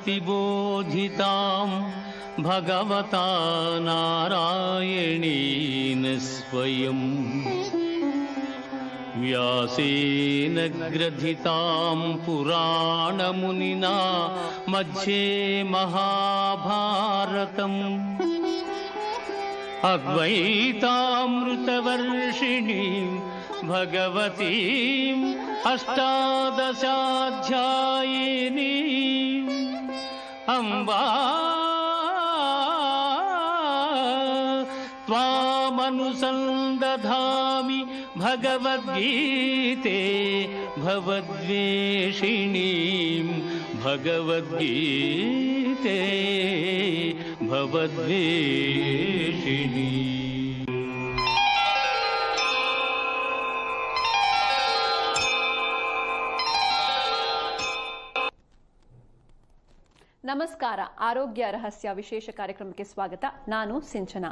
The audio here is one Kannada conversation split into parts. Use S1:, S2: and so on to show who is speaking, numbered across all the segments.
S1: प्रतिबोधितां भगवता नारायणेन स्वयम्। व्यासेन ग्रथितां पुराणमुनिना मध्ये महाभारतम्। अद्वैतामृतवर्षिणीं भगवतीम् अष्टादशाध्यायिनीम् अम्बा। त्वामनुसन्दधामि भगवद्गीते भवद्वेषिणीं भगवद्गीते भवद्वेषिणी
S2: ನಮಸ್ಕಾರ. ಆರೋಗ್ಯ ರಹಸ್ಯ ವಿಶೇಷ ಕಾರ್ಯಕ್ರಮಕ್ಕೆ ಸ್ವಾಗತ. ನಾನು ಸಿಂಚನ.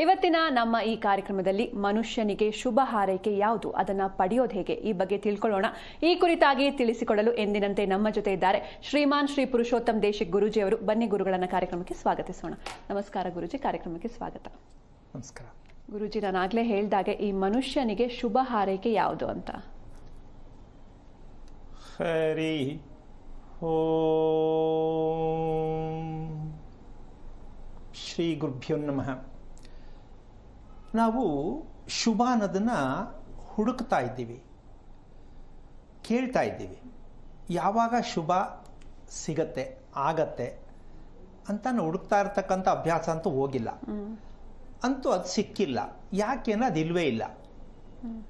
S2: ಇವತ್ತಿನ ನಮ್ಮ ಈ ಕಾರ್ಯಕ್ರಮದಲ್ಲಿ ಮನುಷ್ಯನಿಗೆ ಶುಭ ಹಾರೈಕೆ ಯಾವುದು? ಅದನ್ನ ಪಡೆಯೋದು ಹೇಗೆ? ಈ ಬಗ್ಗೆ ತಿಳ್ಕೊಳ್ಳೋಣ. ಈ ಕುರಿತಾಗಿ ತಿಳಿಸಿಕೊಡಲು ಎಂದಿನಂತೆ ನಮ್ಮ ಜೊತೆ ಇದ್ದಾರೆ ಶ್ರೀಮಾನ್ ಶ್ರೀ ಪುರುಷೋತ್ತಮ್ ದೇಶಿಕ್ ಗುರುಜಿ ಅವರು. ಬನ್ನಿ ಗುರುಗಳನ್ನ ಕಾರ್ಯಕ್ರಮಕ್ಕೆ ಸ್ವಾಗತಿಸೋಣ. ನಮಸ್ಕಾರ ಗುರುಜಿ. ಕಾರ್ಯಕ್ರಮಕ್ಕೆ ಸ್ವಾಗತ.
S3: ನಮಸ್ಕಾರ.
S2: ಗುರುಜಿ ಆಗ್ಲೇ ಹೇಳ್ದಾಗೆ ಈ ಮನುಷ್ಯನಿಗೆ ಶುಭ ಹಾರೈಕೆ ಯಾವುದು ಅಂತ?
S3: ಹರಿ ಓಂ. ಶ್ರೀ ಗುರುಭ್ಯೋ ನಮಃ. ನಾವು ಶುಭ ಅನ್ನೋದನ್ನು ಹುಡುಕ್ತಾ ಇದ್ದೀವಿ. ಕೇಳ್ತಾ ಇದ್ದೀವಿ. ಯಾವಾಗ ಶುಭ ಸಿಗತ್ತೆ ಆಗತ್ತೆ ಅಂತ ನಾವು ಹುಡುಕ್ತಾ ಇರ್ತಕ್ಕಂಥ ಅಭ್ಯಾಸ ಅಂತೂ ಹೋಗಿಲ್ಲ. ಅಂತೂ ಅದು ಸಿಕ್ಕಿಲ್ಲ. ಯಾಕೆಂದ್ರೆ ಅದು ಇಲ್ವೇ ಇಲ್ಲ.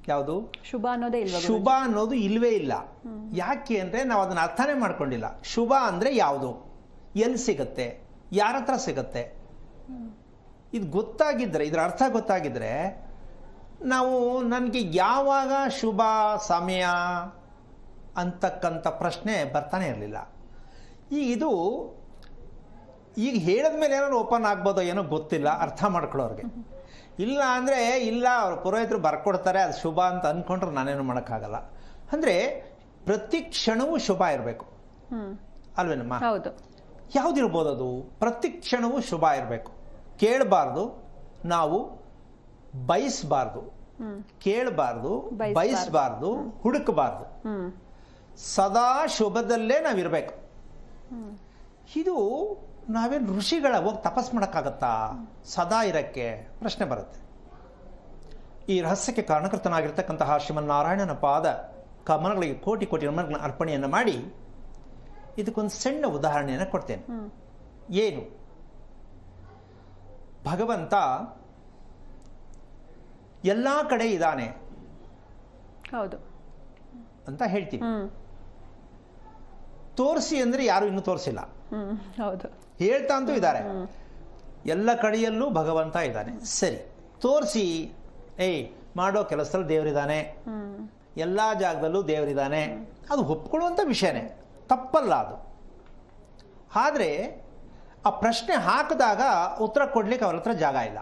S3: ಯಾವುದು?
S2: ಶುಭ ಅನ್ನೋದೇ ಇಲ್ಲ?
S3: ಶುಭ ಅನ್ನೋದು ಇಲ್ವೇ ಇಲ್ಲ. ಯಾಕೆ ಅಂದ್ರೆ ನಾವು ಅದನ್ನ ಅರ್ಥನೇ ಮಾಡ್ಕೊಂಡಿಲ್ಲ. ಶುಭ ಅಂದ್ರೆ ಯಾವುದು? ಎಲ್ಲಿ ಸಿಗುತ್ತೆ? ಯಾರ ಹತ್ರ ಸಿಗುತ್ತೆ? ಇದು ಗೊತ್ತಾಗಿದ್ರೆ ಇದ್ರ ಅರ್ಥ ಗೊತ್ತಾಗಿದ್ರೆ ನಾವು ನನಗೆ ಯಾವಾಗ ಶುಭ ಸಮಯ ಅಂತಕ್ಕಂಥ ಪ್ರಶ್ನೆ ಬರ್ತಾನೆ ಇರಲಿಲ್ಲ. ಈಗ ಇದು ಈಗ ಹೇಳಿದ್ಮೇಲೆ ಏನಾದ್ರು ಓಪನ್ ಆಗ್ಬೋದೋ ಏನೋ ಗೊತ್ತಿಲ್ಲ ಅರ್ಥ ಮಾಡ್ಕೊಳ್ಳೋರಿಗೆ. ಇಲ್ಲ ಅಂದರೆ ಇಲ್ಲ ಅವ್ರು ಪುರೋಹಿತರು ಬರ್ಕೊಡ್ತಾರೆ ಅದು ಶುಭ ಅಂತ ಅಂದ್ಕೊಂಡ್ರೆ ನಾನೇನು ಮಾಡೋಕ್ಕಾಗಲ್ಲ. ಅಂದರೆ ಪ್ರತಿ ಕ್ಷಣವೂ ಶುಭ ಇರಬೇಕು. ಅಲ್ವೇನಮ್ಮ?
S2: ಹೌದು.
S3: ಯಾವುದಿರ್ಬೋದು ಅದು? ಪ್ರತಿ ಕ್ಷಣವೂ ಶುಭ ಇರಬೇಕು. ಕೇಳಬಾರ್ದು ನಾವು ಬಯಸಬಾರ್ದು. ಕೇಳಬಾರ್ದು
S2: ಬಯಸ್ಬಾರ್ದು.
S3: ಹುಡುಕಬಾರ್ದು. ಸದಾ ಶುಭದಲ್ಲೇ ನಾವಿರಬೇಕು. ಇದು ನಾವೇನು ಋಷಿಗಳ ಹೋಗಿ ತಪಸ್ ಮಾಡೋಕ್ಕಾಗತ್ತಾ? ಸದಾ ಇರಕ್ಕೆ ಪ್ರಶ್ನೆ ಬರುತ್ತೆ. ಈ ರಹಸ್ಯಕ್ಕೆ ಕಾರಣಕರ್ತನಾಗಿರ್ತಕ್ಕಂತಹ ಶ್ರೀಮನ್ನಾರಾಯಣನ ಪಾದ ಕಮಲಗಳಿಗೆ ಕೋಟಿ ಕೋಟಿ ನಮನಗಳ ಅರ್ಪಣೆಯನ್ನು ಮಾಡಿ ಇದಕ್ಕೊಂದು ಸಣ್ಣ ಉದಾಹರಣೆಯನ್ನು ಕೊಡ್ತೇನೆ. ಏನು? ಭಗವಂತ ಎಲ್ಲ ಕಡೆ ಇದ್ದಾನೆ.
S2: ಹೌದು.
S3: ಅಂತ ಹೇಳ್ತೀವಿ. ತೋರಿಸಿ ಅಂದರೆ ಯಾರು ಇನ್ನೂ ತೋರಿಸಿಲ್ಲ.
S2: ಹೌದು.
S3: ಹೇಳ್ತಾ ಅಂತೂ ಇದ್ದಾರೆ. ಎಲ್ಲ ಕಡೆಯಲ್ಲೂ ಭಗವಂತ ಇದ್ದಾನೆ. ಸರಿ, ತೋರಿಸಿ, ಏಯ್, ಮಾಡೋ ಕೆಲಸದಲ್ಲಿ ದೇವರಿದ್ದಾನೆ. ಎಲ್ಲ ಜಾಗದಲ್ಲೂ ದೇವರಿದ್ದಾನೆ. ಅದು ಒಪ್ಕೊಳ್ಳುವಂಥ ವಿಷಯನೇ. ತಪ್ಪಲ್ಲ ಅದು. ಆದರೆ, ಆ ಪ್ರಶ್ನೆ ಹಾಕಿದಾಗ ಉತ್ತರ ಕೊಡ್ಲಿಕ್ಕೆ ಅವ್ರ ಹತ್ರ ಜಾಗ ಇಲ್ಲ.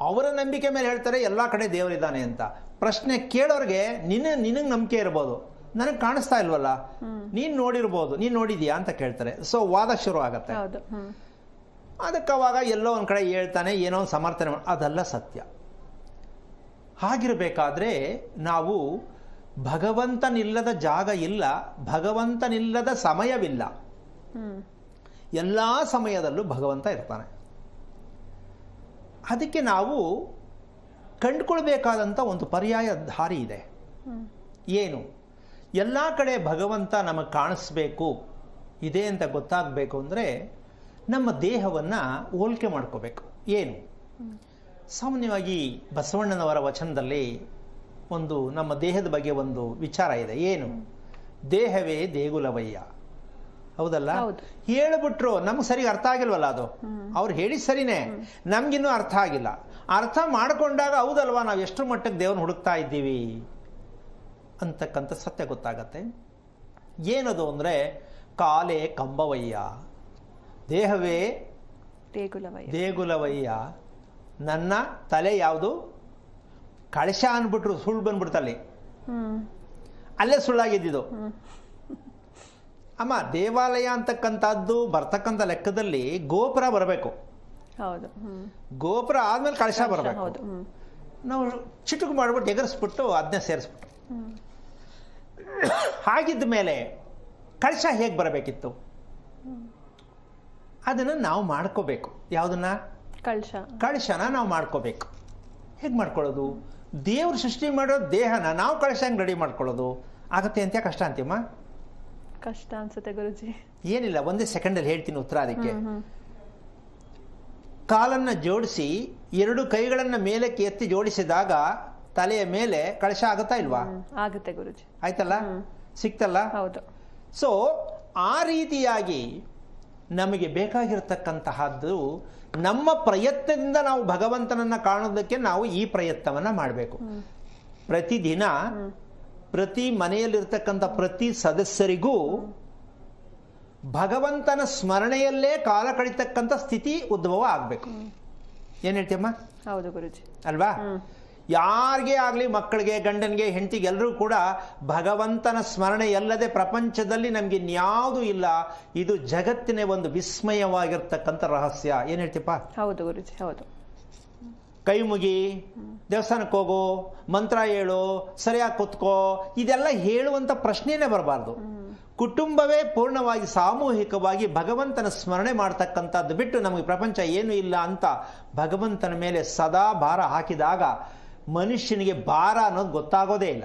S3: ಅವರ ನಂಬಿಕೆ ಮೇಲೆ ಹೇಳ್ತಾರೆ, ಎಲ್ಲ ಕಡೆ ದೇವರಿದ್ದಾನೆ ಅಂತ. ಪ್ರಶ್ನೆ ಕೇಳೋರಿಗೆ ನಿನ್ನ, ನಿನಗೆ ನಂಬಿಕೆ ಇರ್ಬೋದು. ನನಗೆ ಕಾಣಿಸ್ತಾ ಇಲ್ವಲ್ಲ? ನೀನು ನೋಡಿರ್ಬೋದು ನೀನು ನೋಡಿದ್ಯಾ ಅಂತ ಕೇಳ್ತಾರೆ. ಸೊ ವಾದ ಶುರು ಆಗತ್ತೆ. ಅದಕ್ಕೆ ಅವಾಗ ಎಲ್ಲೋ ಒಂದು ಕಡೆ ಹೇಳ್ತಾನೆ ಏನೋ ಒಂದು ಸಮರ್ಥನೆ ಅದೆಲ್ಲ ಅದಲ್ಲ ಸತ್ಯ. ಹಾಗಿರಬೇಕಾದ್ರೆ ನಾವು ಭಗವಂತನಿಲ್ಲದ ಜಾಗ ಇಲ್ಲ ಭಗವಂತನಿಲ್ಲದ ಸಮಯವಿಲ್ಲ. ಎಲ್ಲ ಸಮಯದಲ್ಲೂ ಭಗವಂತ ಇರ್ತಾನೆ. ಅದಕ್ಕೆ ನಾವು ಕಂಡುಕೊಳ್ಬೇಕಾದಂಥ ಒಂದು ಪರ್ಯಾಯ ದಾರಿ ಇದೆ. ಏನು? ಎಲ್ಲ ಕಡೆ ಭಗವಂತ ನಮಗೆ ಕಾಣಿಸ್ಬೇಕು ಇದೆ ಅಂತ ಗೊತ್ತಾಗಬೇಕು ಅಂದರೆ ನಮ್ಮ ದೇಹವನ್ನು ಹೋಲಿಕೆ ಮಾಡ್ಕೋಬೇಕು. ಏನು? ಸಾಮಾನ್ಯವಾಗಿ ಬಸವಣ್ಣನವರ ವಚನದಲ್ಲಿ ಒಂದು ನಮ್ಮ ದೇಹದ ಬಗ್ಗೆ ಒಂದು ವಿಚಾರ ಇದೆ. ಏನು? ದೇಹವೇ ದೇಗುಲವಯ್ಯ. ಹೌದಲ್ಲ? ಹೇಳಿಬಿಟ್ರು ನಮ್ಗೆ ಸರಿಗೆ ಅರ್ಥ ಆಗಿಲ್ವಲ್ಲ ಅದು? ಅವ್ರು ಹೇಳಿ ಸರಿನೇ. ನಮಗಿನ್ನೂ ಅರ್ಥ ಆಗಿಲ್ಲ. ಅರ್ಥ ಮಾಡಿಕೊಂಡಾಗ ಹೌದಲ್ವಾ? ನಾವು ಎಷ್ಟು ಮಟ್ಟಕ್ಕೆ ದೇವ್ರನ್ನ ಹುಡುಕ್ತಾ ಇದ್ದೀವಿ? ಅಂತಕ್ಕಂಥ ಸತ್ಯ ಗೊತ್ತಾಗತ್ತೆ. ಏನದು ಅಂದರೆ ಕಾಲೇ ಕಂಬವಯ್ಯ. ದೇಹವೇ
S2: ದೇಗುಲವಯ್ಯ.
S3: ದೇಗುಲವಯ್ಯ. ನನ್ನ ತಲೆ ಯಾವುದು? ಕಳಶ ಅಂದ್ಬಿಟ್ರು ಸುಳ್ಳು ಬಂದ್ಬಿಡ್ತಲ್ಲಿ. ಅಲ್ಲೇ ಸುಳ್ಳಾಗಿದ್ದಿದ್ದು. ಅಮ್ಮ ದೇವಾಲಯ ಅಂತಕ್ಕಂಥದ್ದು ಬರ್ತಕ್ಕಂಥ ಲೆಕ್ಕದಲ್ಲಿ ಗೋಪುರ ಬರಬೇಕು.
S2: ಹೌದು
S3: ಗೋಪುರ ಆದ್ಮೇಲೆ ಕಳಶ ಬರಬೇಕು. ನಾವು ಚಿಟುಕು ಮಾಡ್ಬಿಟ್ಟು ಎಗರಿಸ್ಬಿಟ್ಟು ಅದನ್ನೇ ಸೇರಿಸ್ಬಿಟ್ಟು. ಹಾಗಿದ್ದ ಮೇಲೆ ಕಳಶ ಹೇಗೆ ಬರಬೇಕಿತ್ತು? ಅದನ್ನು ನಾವು ಮಾಡ್ಕೋಬೇಕು. ಯಾವುದನ್ನ?
S2: ಕಳಶ
S3: ಕಳಶನ ನಾವು ಮಾಡ್ಕೋಬೇಕು. ಹೇಗೆ ಮಾಡ್ಕೊಳ್ಳೋದು? ದೇವ್ರ ಸೃಷ್ಟಿ ಮಾಡೋ ದೇಹನ ನಾವು ಕಳಶ ಹೆಂಗೆ ರೆಡಿ ಮಾಡ್ಕೊಳ್ಳೋದು? ಆಗತ್ತೆ ಅಂತ ಕಷ್ಟ ಅಂತೀಮ್ಮ
S2: ಕಷ್ಟ ಅನ್ಸುತ್ತೆ ಗುರುಜಿ.
S3: ಏನಿಲ್ಲ ಒಂದೇ ಸೆಕೆಂಡಲ್ಲಿ ಹೇಳ್ತೀನಿ ಉತ್ತರ ಅದಕ್ಕೆ. ಕಾಲನ್ನ ಜೋಡಿಸಿ ಎರಡು ಕೈಗಳನ್ನು ಮೇಲಕ್ಕೆ ಎತ್ತಿ ಜೋಡಿಸಿದಾಗ ತಲೆಯ ಮೇಲೆ ಕಳಶ ಆಗುತ್ತಾ ಇಲ್ವಾ?
S2: ಆಗುತ್ತೆ ಗುರುಜಿ.
S3: ಆಯ್ತಲ್ಲ? ಸಿಕ್ತಲ್ಲ?
S2: ಹೌದು.
S3: ಸೊ ಆ ರೀತಿಯಾಗಿ ನಮಗೆ ಬೇಕಾಗಿರ್ತಕ್ಕಂತಹದ್ದು ನಮ್ಮ ಪ್ರಯತ್ನದಿಂದ ನಾವು ಭಗವಂತನನ್ನ ಕಾಣೋದಕ್ಕೆ ನಾವು ಈ ಪ್ರಯತ್ನವನ್ನ ಮಾಡಬೇಕು. ಪ್ರತಿದಿನ ಪ್ರತಿ ಮನೆಯಲ್ಲಿರ್ತಕ್ಕಂಥ ಪ್ರತಿ ಸದಸ್ಯರಿಗೂ ಭಗವಂತನ ಸ್ಮರಣೆಯಲ್ಲೇ ಕಾಲ ಕಳಿತಕ್ಕಂಥ ಸ್ಥಿತಿ ಉದ್ಭವ ಆಗಬೇಕು. ಏನ್ ಹೇಳ್ತೀಯಮ್ಮ?
S2: ಹೌದು ಗುರುಜಿ.
S3: ಅಲ್ವಾ? ಯಾರಿಗೇ ಆಗಲಿ ಮಕ್ಕಳಿಗೆ ಗಂಡನಿಗೆ ಹೆಂಡತಿಗೆ ಎಲ್ಲರೂ ಕೂಡ ಭಗವಂತನ ಸ್ಮರಣೆ ಎಲ್ಲದೆ ಪ್ರಪಂಚದಲ್ಲಿ ನಮಗೆ ಇನ್ಯಾವುದೂ ಇಲ್ಲ. ಇದು ಜಗತ್ತಿನ ಒಂದು ವಿಸ್ಮಯವಾಗಿರ್ತಕ್ಕಂಥ ರಹಸ್ಯ. ಏನು ಹೇಳ್ತೀಪ್ಪ
S2: ಹೌದು ಗುರುಜಿ ಹೌದು.
S3: ಕೈ ಮುಗಿ ದೇವಸ್ಥಾನಕ್ಕೆ ಹೋಗು ಮಂತ್ರ ಹೇಳು ಸರಿಯಾಗಿ ಕುತ್ಕೋ ಇದೆಲ್ಲ ಹೇಳುವಂಥ ಪ್ರಶ್ನೆನೇ ಬರಬಾರ್ದು. ಕುಟುಂಬವೇ ಪೂರ್ಣವಾಗಿ ಸಾಮೂಹಿಕವಾಗಿ ಭಗವಂತನ ಸ್ಮರಣೆ ಮಾಡ್ತಕ್ಕಂಥದ್ದು ಬಿಟ್ಟು ನಮಗೆ ಪ್ರಪಂಚ ಏನು ಇಲ್ಲ ಅಂತ ಭಗವಂತನ ಮೇಲೆ ಸದಾ ಭಾರ ಹಾಕಿದಾಗ ಮನುಷ್ಯನಿಗೆ ಭಾರ ಅನ್ನೋದು ಗೊತ್ತಾಗೋದೇ ಇಲ್ಲ.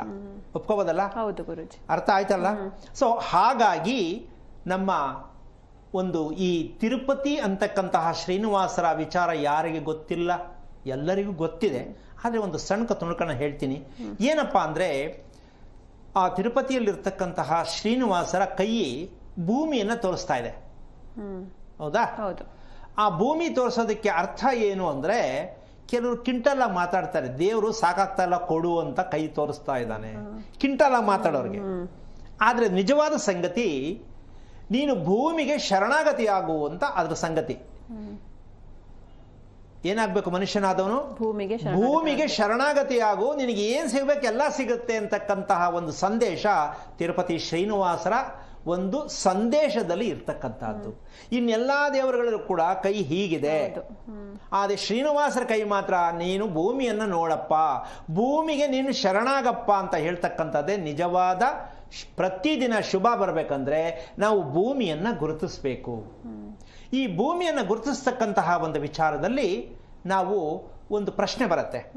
S3: ಒಪ್ಕೋಬೋದಲ್ಲ?
S2: ಹೌದು ಗುರುಜಿ.
S3: ಅರ್ಥ ಆಯ್ತಲ್ಲ? ಸೊ ಹಾಗಾಗಿ ನಮ್ಮ ಒಂದು ಈ ತಿರುಪತಿ ಅಂತಕ್ಕಂತಹ ಶ್ರೀನಿವಾಸರ ವಿಚಾರ ಯಾರಿಗೆ ಗೊತ್ತಿಲ್ಲ? ಎಲ್ಲರಿಗೂ ಗೊತ್ತಿದೆ. ಆದರೆ ಒಂದು ಸಣ್ಣ ತುಣುಕನ ಹೇಳ್ತೀನಿ. ಏನಪ್ಪಾ ಅಂದರೆ ಆ ತಿರುಪತಿಯಲ್ಲಿರ್ತಕ್ಕಂತಹ ಶ್ರೀನಿವಾಸರ ಕೈ ಭೂಮಿಯನ್ನು ತೋರಿಸ್ತಾ ಇದೆ. ಹೌದಾ?
S2: ಹೌದು.
S3: ಆ ಭೂಮಿ ತೋರಿಸೋದಕ್ಕೆ ಅರ್ಥ ಏನು ಅಂದ್ರೆ ಕೆಲವರು ಕಿಂಟಲ್ಲ ಮಾತಾಡ್ತಾರೆ ದೇವರು ಸಾಕಾಗ್ತಾ ಇಲ್ಲ ಕೊಡು ಅಂತ ಕೈ ತೋರಿಸ್ತಾ ಇದ್ದಾನೆ. ಕಿಂಟಲ್ಲ ಮಾತಾಡೋರಿಗೆ. ಆದರೆ ನಿಜವಾದ ಸಂಗತಿ ನೀನು ಭೂಮಿಗೆ ಶರಣಾಗತಿ ಆಗು ಅಂತ ಅದ್ರ ಸಂಗತಿ. ಏನಾಗಬೇಕು ಮನುಷ್ಯನಾದವನು?
S2: ಭೂಮಿಗೆ
S3: ಭೂಮಿಗೆ ಶರಣಾಗತಿ ಆಗು ನಿನಗೆ ಏನು ಸಿಗಬೇಕು ಎಲ್ಲ ಸಿಗುತ್ತೆ ಅಂತಕ್ಕಂತಹ ಒಂದು ಸಂದೇಶ ತಿರುಪತಿ ಶ್ರೀನಿವಾಸರ ಒಂದು ಸಂದೇಶದಲ್ಲಿ ಇರ್ತಕ್ಕಂಥದ್ದು. ಇನ್ನೆಲ್ಲ ದೇವರುಗಳಲ್ಲೂ ಕೂಡ ಕೈ ಹೀಗಿದೆ. ಆದರೆ ಶ್ರೀನಿವಾಸರ ಕೈ ಮಾತ್ರ ನೀನು ಭೂಮಿಯನ್ನು ನೋಡಪ್ಪ. ಭೂಮಿಗೆ ನೀನು ಶರಣಾಗಪ್ಪ ಅಂತ ಹೇಳ್ತಕ್ಕಂಥದ್ದೇ ನಿಜವಾದ ಪ್ರತಿದಿನ ಶುಭ ಬರಬೇಕಂದ್ರೆ ನಾವು ಭೂಮಿಯನ್ನು ಗುರುತಿಸಬೇಕು. ಈ ಭೂಮಿಯನ್ನು ಗುರುತಿಸ್ತಕ್ಕಂತಹ ಒಂದು ವಿಚಾರದಲ್ಲಿ ನಾವು ಒಂದು ಪ್ರಶ್ನೆ ಬರುತ್ತೆ.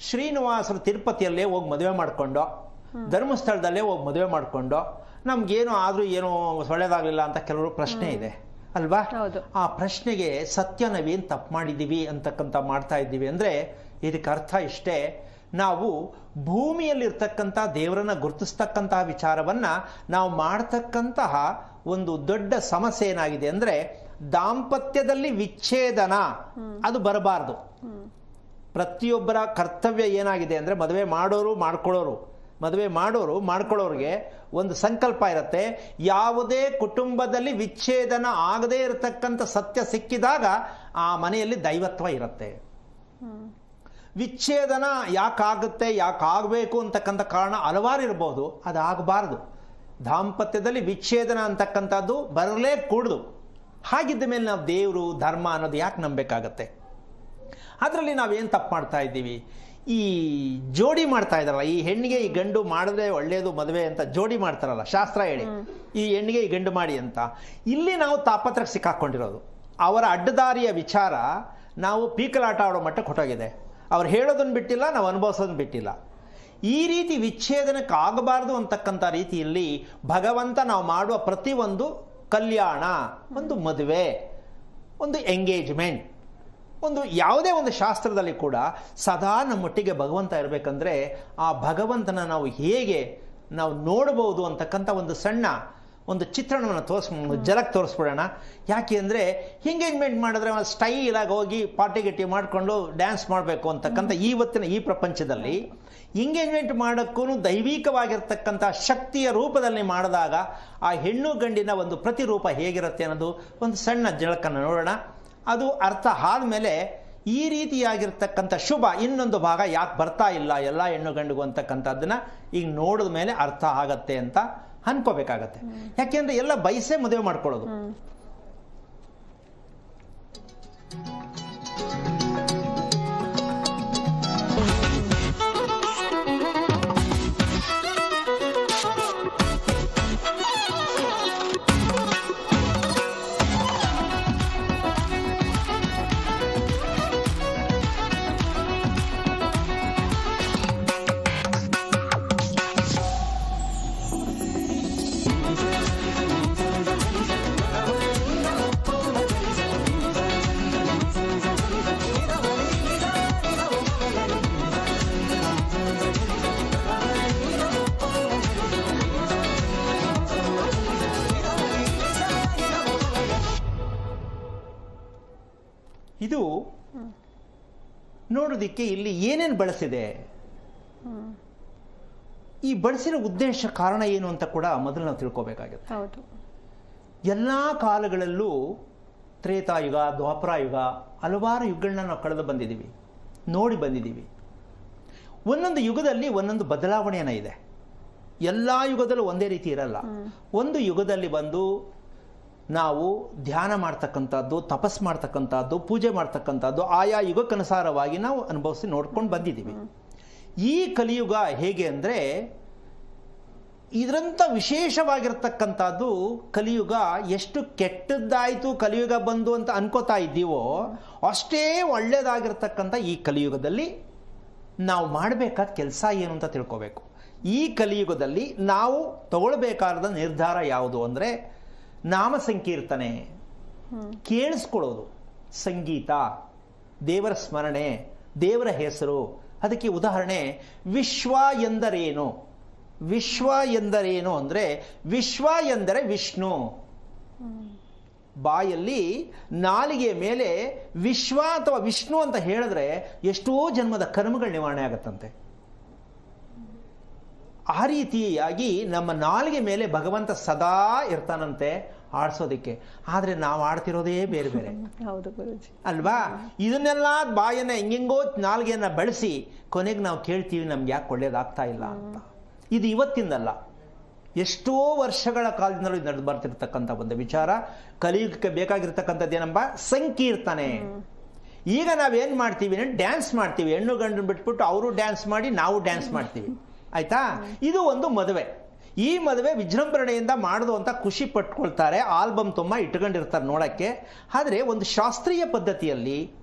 S3: ಶ್ರೀನಿವಾಸರು ತಿರುಪತಿಯಲ್ಲೇ ಹೋಗಿ ಮದುವೆ ಮಾಡ್ಕೊಂಡು ಧರ್ಮಸ್ಥಳದಲ್ಲೇ ಹೋಗಿ ಮದುವೆ ಮಾಡಿಕೊಂಡು ನಮ್ಗೇನು ಆದ್ರೂ ಏನು ಸೊಳ್ಳೇದಾಗಲಿಲ್ಲ ಅಂತ ಕೆಲವರು ಪ್ರಶ್ನೆ ಇದೆ ಅಲ್ವಾ? ಆ ಪ್ರಶ್ನೆಗೆ ಸತ್ಯ ನಾವೇನು ತಪ್ಪು ಮಾಡಿದ್ದೀವಿ ಅಂತಕ್ಕಂಥ ಮಾಡ್ತಾ ಇದ್ದೀವಿ ಅಂದರೆ ಇದಕ್ಕೆ ಅರ್ಥ ಇಷ್ಟೇ ನಾವು ಭೂಮಿಯಲ್ಲಿರ್ತಕ್ಕಂಥ ದೇವರನ್ನ ಗುರುತಿಸ್ತಕ್ಕಂತಹ ವಿಚಾರವನ್ನ ನಾವು ಮಾಡ್ತಕ್ಕಂತಹ ಒಂದು ದೊಡ್ಡ ಸಮಸ್ಯೆ ಏನಾಗಿದೆ ಅಂದರೆ ದಾಂಪತ್ಯದಲ್ಲಿ ವಿಚ್ಛೇದನ ಅದು ಬರಬಾರ್ದು. ಪ್ರತಿಯೊಬ್ಬರ ಕರ್ತವ್ಯ ಏನಾಗಿದೆ ಅಂದರೆ ಮದುವೆ ಮಾಡೋರು ಮಾಡ್ಕೊಳ್ಳೋರು. ಮದುವೆ ಮಾಡೋರು, ಮಾಡ್ಕೊಳ್ಳೋರಿಗೆ ಒಂದು ಸಂಕಲ್ಪ ಇರುತ್ತೆ. ಯಾವುದೇ ಕುಟುಂಬದಲ್ಲಿ ವಿಚ್ಛೇದನ ಆಗದೇ ಇರತಕ್ಕಂಥ ಸತ್ಯ ಸಿಕ್ಕಿದಾಗ ಆ ಮನೆಯಲ್ಲಿ ದೈವತ್ವ ಇರುತ್ತೆ. ವಿಚ್ಛೇದನ ಯಾಕಾಗುತ್ತೆ, ಯಾಕಾಗಬೇಕು ಅಂತಕ್ಕಂಥ ಕಾರಣ ಹಲವಾರು ಇರಬಹುದು ಅದು ಆಗಬಾರ್ದು ದಾಂಪತ್ಯದಲ್ಲಿ ವಿಚ್ಛೇದನ ಅಂತಕ್ಕಂಥದ್ದು ಬರಲೇ ಕೂಡುದು ಹಾಗಿದ್ದ ಮೇಲೆ ನಾವು ದೇವರು, ಧರ್ಮ ಅನ್ನೋದು ಯಾಕೆ ನಂಬೇಕಾಗತ್ತೆ ಅದರಲ್ಲಿ ನಾವೇನು ತಪ್ಪು ಮಾಡ್ತಾ ಇದ್ದೀವಿ? ಈ ಜೋಡಿ ಮಾಡ್ತಾ ಇದ್ದಾರಲ್ಲ ಈ ಹೆಣ್ಣಿಗೆ ಈ ಗಂಡು ಮಾಡಿದ್ರೆ ಒಳ್ಳೆಯದು ಮದುವೆ ಅಂತ ಜೋಡಿ ಮಾಡ್ತಾರಲ್ಲ ಶಾಸ್ತ್ರ ಹೇಳಿ. ಈ ಹೆಣ್ಣಿಗೆ ಈ ಗಂಡು ಮಾಡಿ ಅಂತ. ಇಲ್ಲಿ ನಾವು ತಾಪತ್ರಕ್ಕೆ ಸಿಕ್ಕಾಕೊಂಡಿರೋದು. ಅವರ ಅಡ್ಡದಾರಿಯ ವಿಚಾರ ನಾವು ಪೀಕಲಾಟ ಆಡೋ ಮಟ್ಟಕ್ಕೆ ಹೊಟ್ಟೋಗಿದೆ ಅವ್ರು ಹೇಳೋದನ್ನು ಬಿಟ್ಟಿಲ್ಲ ನಾವು ಅನುಭವಿಸೋದನ್ನು ಬಿಟ್ಟಿಲ್ಲ. ಈ ರೀತಿ ವಿಚ್ಛೇದನಕ್ಕೆ ಆಗಬಾರದು ಅಂತಕ್ಕಂಥ ರೀತಿಯಲ್ಲಿ ಭಗವಂತ ನಾವು ಮಾಡುವ ಪ್ರತಿಯೊಂದು ಕಲ್ಯಾಣ ಒಂದು ಮದುವೆ ಒಂದು ಎಂಗೇಜ್ಮೆಂಟ್ ಒಂದು ಯಾವುದೇ ಒಂದು ಶಾಸ್ತ್ರದಲ್ಲಿ ಕೂಡ ಸದಾ ನಮ್ಮೊಟ್ಟಿಗೆ ಭಗವಂತ ಇರಬೇಕಂದ್ರೆ ಆ ಭಗವಂತನ ನಾವು ಹೇಗೆ ನಾವು ನೋಡಬಹುದು ಅಂತಕ್ಕಂಥ ಒಂದು ಸಣ್ಣ ಒಂದು ಚಿತ್ರಣವನ್ನು ತೋರಿಸ್ ಜಲಕ್ಕೆ ತೋರಿಸ್ಬಿಡೋಣ. ಯಾಕೆ ಅಂದರೆ ಎಂಗೇಜ್ಮೆಂಟ್ ಮಾಡಿದ್ರೆ ಸ್ಟೈಲಾಗಿ ಹೋಗಿ ಪಾರ್ಟಿ ಗಿಟ್ಟಿ ಮಾಡಿಕೊಂಡು ಡ್ಯಾನ್ಸ್ ಮಾಡಬೇಕು ಅಂತಕ್ಕಂಥ ಇವತ್ತಿನ ಈ ಪ್ರಪಂಚದಲ್ಲಿ ಎಂಗೇಜ್ಮೆಂಟ್ ಮಾಡೋಕ್ಕೂ ದೈವಿಕವಾಗಿರ್ತಕ್ಕಂಥ ಶಕ್ತಿಯ ರೂಪದಲ್ಲಿ ಮಾಡಿದಾಗ ಆ ಹೆಣ್ಣು ಗಂಡಿನ ಒಂದು ಪ್ರತಿರೂಪ ಹೇಗಿರುತ್ತೆ ಅನ್ನೋದು ಒಂದು ಸಣ್ಣ ಜಳಕನ್ನು ನೋಡೋಣ. ಅದು ಅರ್ಥ ಆದಮೇಲೆ ಈ ರೀತಿಯಾಗಿರ್ತಕ್ಕಂಥ ಶುಭ ಇನ್ನೊಂದು ಭಾಗ ಯಾಕೆ ಬರ್ತಾ ಇಲ್ಲ ಎಲ್ಲ ಹೆಣ್ಣು ಗಂಡುಗು ಅಂತಕ್ಕಂಥದ್ದನ್ನ ಈಗ ನೋಡಿದ ಮೇಲೆ ಅರ್ಥ ಆಗತ್ತೆ ಅಂತ ಅನ್ಕೋಬೇಕಾಗತ್ತೆ. ಯಾಕೆಂದ್ರೆ ಎಲ್ಲ ಬಯಸೇ ಮದುವೆ ಮಾಡ್ಕೊಳ್ಳೋದು. ನೋಡೋದಿಕ್ಕೆ ಇಲ್ಲಿ ಏನೇನು ಬಳಸಿದೆ? ಈ ಬಳಸಿರೋ ಉದ್ದೇಶ ಕಾರಣ ಏನು ಅಂತ ಕೂಡ ಮೊದಲು ನಾವು ತಿಳ್ಕೊಬೇಕಾಗುತ್ತೆ.
S2: ಹೌದು.
S3: ಎಲ್ಲ ಕಾಲಗಳಲ್ಲೂ ತ್ರೇತಾಯುಗ ದ್ವಾಪರಾಯುಗ ಹಲವಾರು ಯುಗಗಳನ್ನ ನಾವು ಕಳೆದು ಬಂದಿದ್ದೀವಿ ನೋಡಿ ಬಂದಿದ್ದೀವಿ. ಒಂದೊಂದು ಯುಗದಲ್ಲಿ ಒಂದೊಂದು ಬದಲಾವಣೆಯನ್ನ ಇದೆ. ಎಲ್ಲ ಯುಗದಲ್ಲೂ ಒಂದೇ ರೀತಿ ಇರಲ್ಲ. ಒಂದು ಯುಗದಲ್ಲಿ ಬಂದು ನಾವು ಧ್ಯಾನ ಮಾಡ್ತಕ್ಕಂಥದ್ದು, ತಪಸ್ ಮಾಡ್ತಕ್ಕಂಥದ್ದು, ಪೂಜೆ ಮಾಡ್ತಕ್ಕಂಥದ್ದು, ಆಯಾ ಯುಗಕ್ಕನುಸಾರವಾಗಿ ನಾವು ಅನುಭವಿಸಿ ನೋಡ್ಕೊಂಡು ಬಂದಿದ್ದೀವಿ. ಈ ಕಲಿಯುಗ ಹೇಗೆ ಅಂದರೆ, ಇದರಂಥ ವಿಶೇಷವಾಗಿರ್ತಕ್ಕಂಥದ್ದು ಕಲಿಯುಗ ಎಷ್ಟು ಕೆಟ್ಟದ್ದಾಯಿತು, ಕಲಿಯುಗ ಬಂದು ಅಂತ ಅನ್ಕೋತಾ ಇದ್ದೀವೋ, ಅಷ್ಟೇ ಒಳ್ಳೆಯದಾಗಿರ್ತಕ್ಕಂಥ ಈ ಕಲಿಯುಗದಲ್ಲಿ ನಾವು ಮಾಡಬೇಕಾದ ಕೆಲಸ ಏನು ಅಂತ ತಿಳ್ಕೋಬೇಕು. ಈ ಕಲಿಯುಗದಲ್ಲಿ ನಾವು ತಗೊಳ್ಬೇಕಾದ ನಿರ್ಧಾರ ಯಾವುದು ಅಂದರೆ ನಾಮ ಸಂಕೀರ್ತನೆ ಕೇಳಿಸ್ಕೊಳ್ಳೋದು. ಸಂಗೀತ ದೇವರ ಸ್ಮರಣೆ ದೇವರ ಹೆಸರು. ಅದಕ್ಕೆ ಉದಾಹರಣೆ ವಿಶ್ವ ಎಂದರೇನು? ವಿಶ್ವ ಎಂದರೇನು ಅಂದರೆ ವಿಶ್ವ ಎಂದರೆ ವಿಷ್ಣು. ಬಾಯಲ್ಲಿ ನಾಲಿಗೆ ಮೇಲೆ ವಿಶ್ವ ಅಥವಾ ವಿಷ್ಣು ಅಂತ ಹೇಳಿದ್ರೆ ಎಷ್ಟೋ ಜನ್ಮದ ಕರ್ಮಗಳು ನಿವಾರಣೆ ಆಗತ್ತಂತೆ. ಆ ರೀತಿಯಾಗಿ ನಮ್ಮ ನಾಲಿಗೆ ಮೇಲೆ ಭಗವಂತ ಸದಾ ಇರ್ತಾನಂತೆ ಆಡ್ಸೋದಿಕ್ಕೆ. ಆದರೆ ನಾವು ಆಡ್ತಿರೋದೇ ಬೇರೆ ಬೇರೆ.
S2: ಹೌದು ಗುರುಜಿ.
S3: ಅಲ್ವಾ? ಇದನ್ನೆಲ್ಲ ಬಾಯನ್ನ ಹೆಂಗೆಂಗೋ ನಾಲ್ಗೆಯನ್ನ ಬಳಸಿ ಕೊನೆಗೆ ನಾವು ಕೇಳ್ತೀವಿ ನಮ್ಗೆ ಯಾಕೆ ಒಳ್ಳೇದಾಗ್ತಾ ಇಲ್ಲ ಅಂತ. ಇದು ಇವತ್ತಿಂದಲ್ಲ. ಎಷ್ಟೋ ವರ್ಷಗಳ ಕಾಲದಿಂದಲೂ ಇದು ನಡೆದು ಬರ್ತಿರ್ತಕ್ಕಂಥ ಒಂದು ವಿಚಾರ. ಕಲಿಯುಗಕ್ಕೆ ಬೇಕಾಗಿರ್ತಕ್ಕಂಥದ್ದು ಏನಂಬ? ಸಂಕೀರ್ತನೆ. ಈಗ ನಾವೇನು ಮಾಡ್ತೀವಿ ಡ್ಯಾನ್ಸ್ ಮಾಡ್ತೀವಿ. ಹೆಣ್ಣು ಗಂಡು ಬಿಟ್ಬಿಟ್ಟು ಅವರು ಡ್ಯಾನ್ಸ್ ಮಾಡಿ ನಾವು ಡ್ಯಾನ್ಸ್ ಮಾಡ್ತೀವಿ. ಆಯ್ತಾ? ಇದು ಒಂದು ಮದುವೆ. ಈ ಮದುವೆ ವಿಜೃಂಭಣೆಯಿಂದ ಮಾಡೋದು ಅಂತ ಖುಷಿ ಪಟ್ಕೊಳ್ತಾರೆ. ಆಲ್ಬಮ್ ತುಂಬ ಇಟ್ಕೊಂಡಿರ್ತಾರೆ ನೋಡಕ್ಕೆ. ಆದರೆ ಒಂದು ಶಾಸ್ತ್ರೀಯ ಪದ್ಧತಿಯಲ್ಲಿ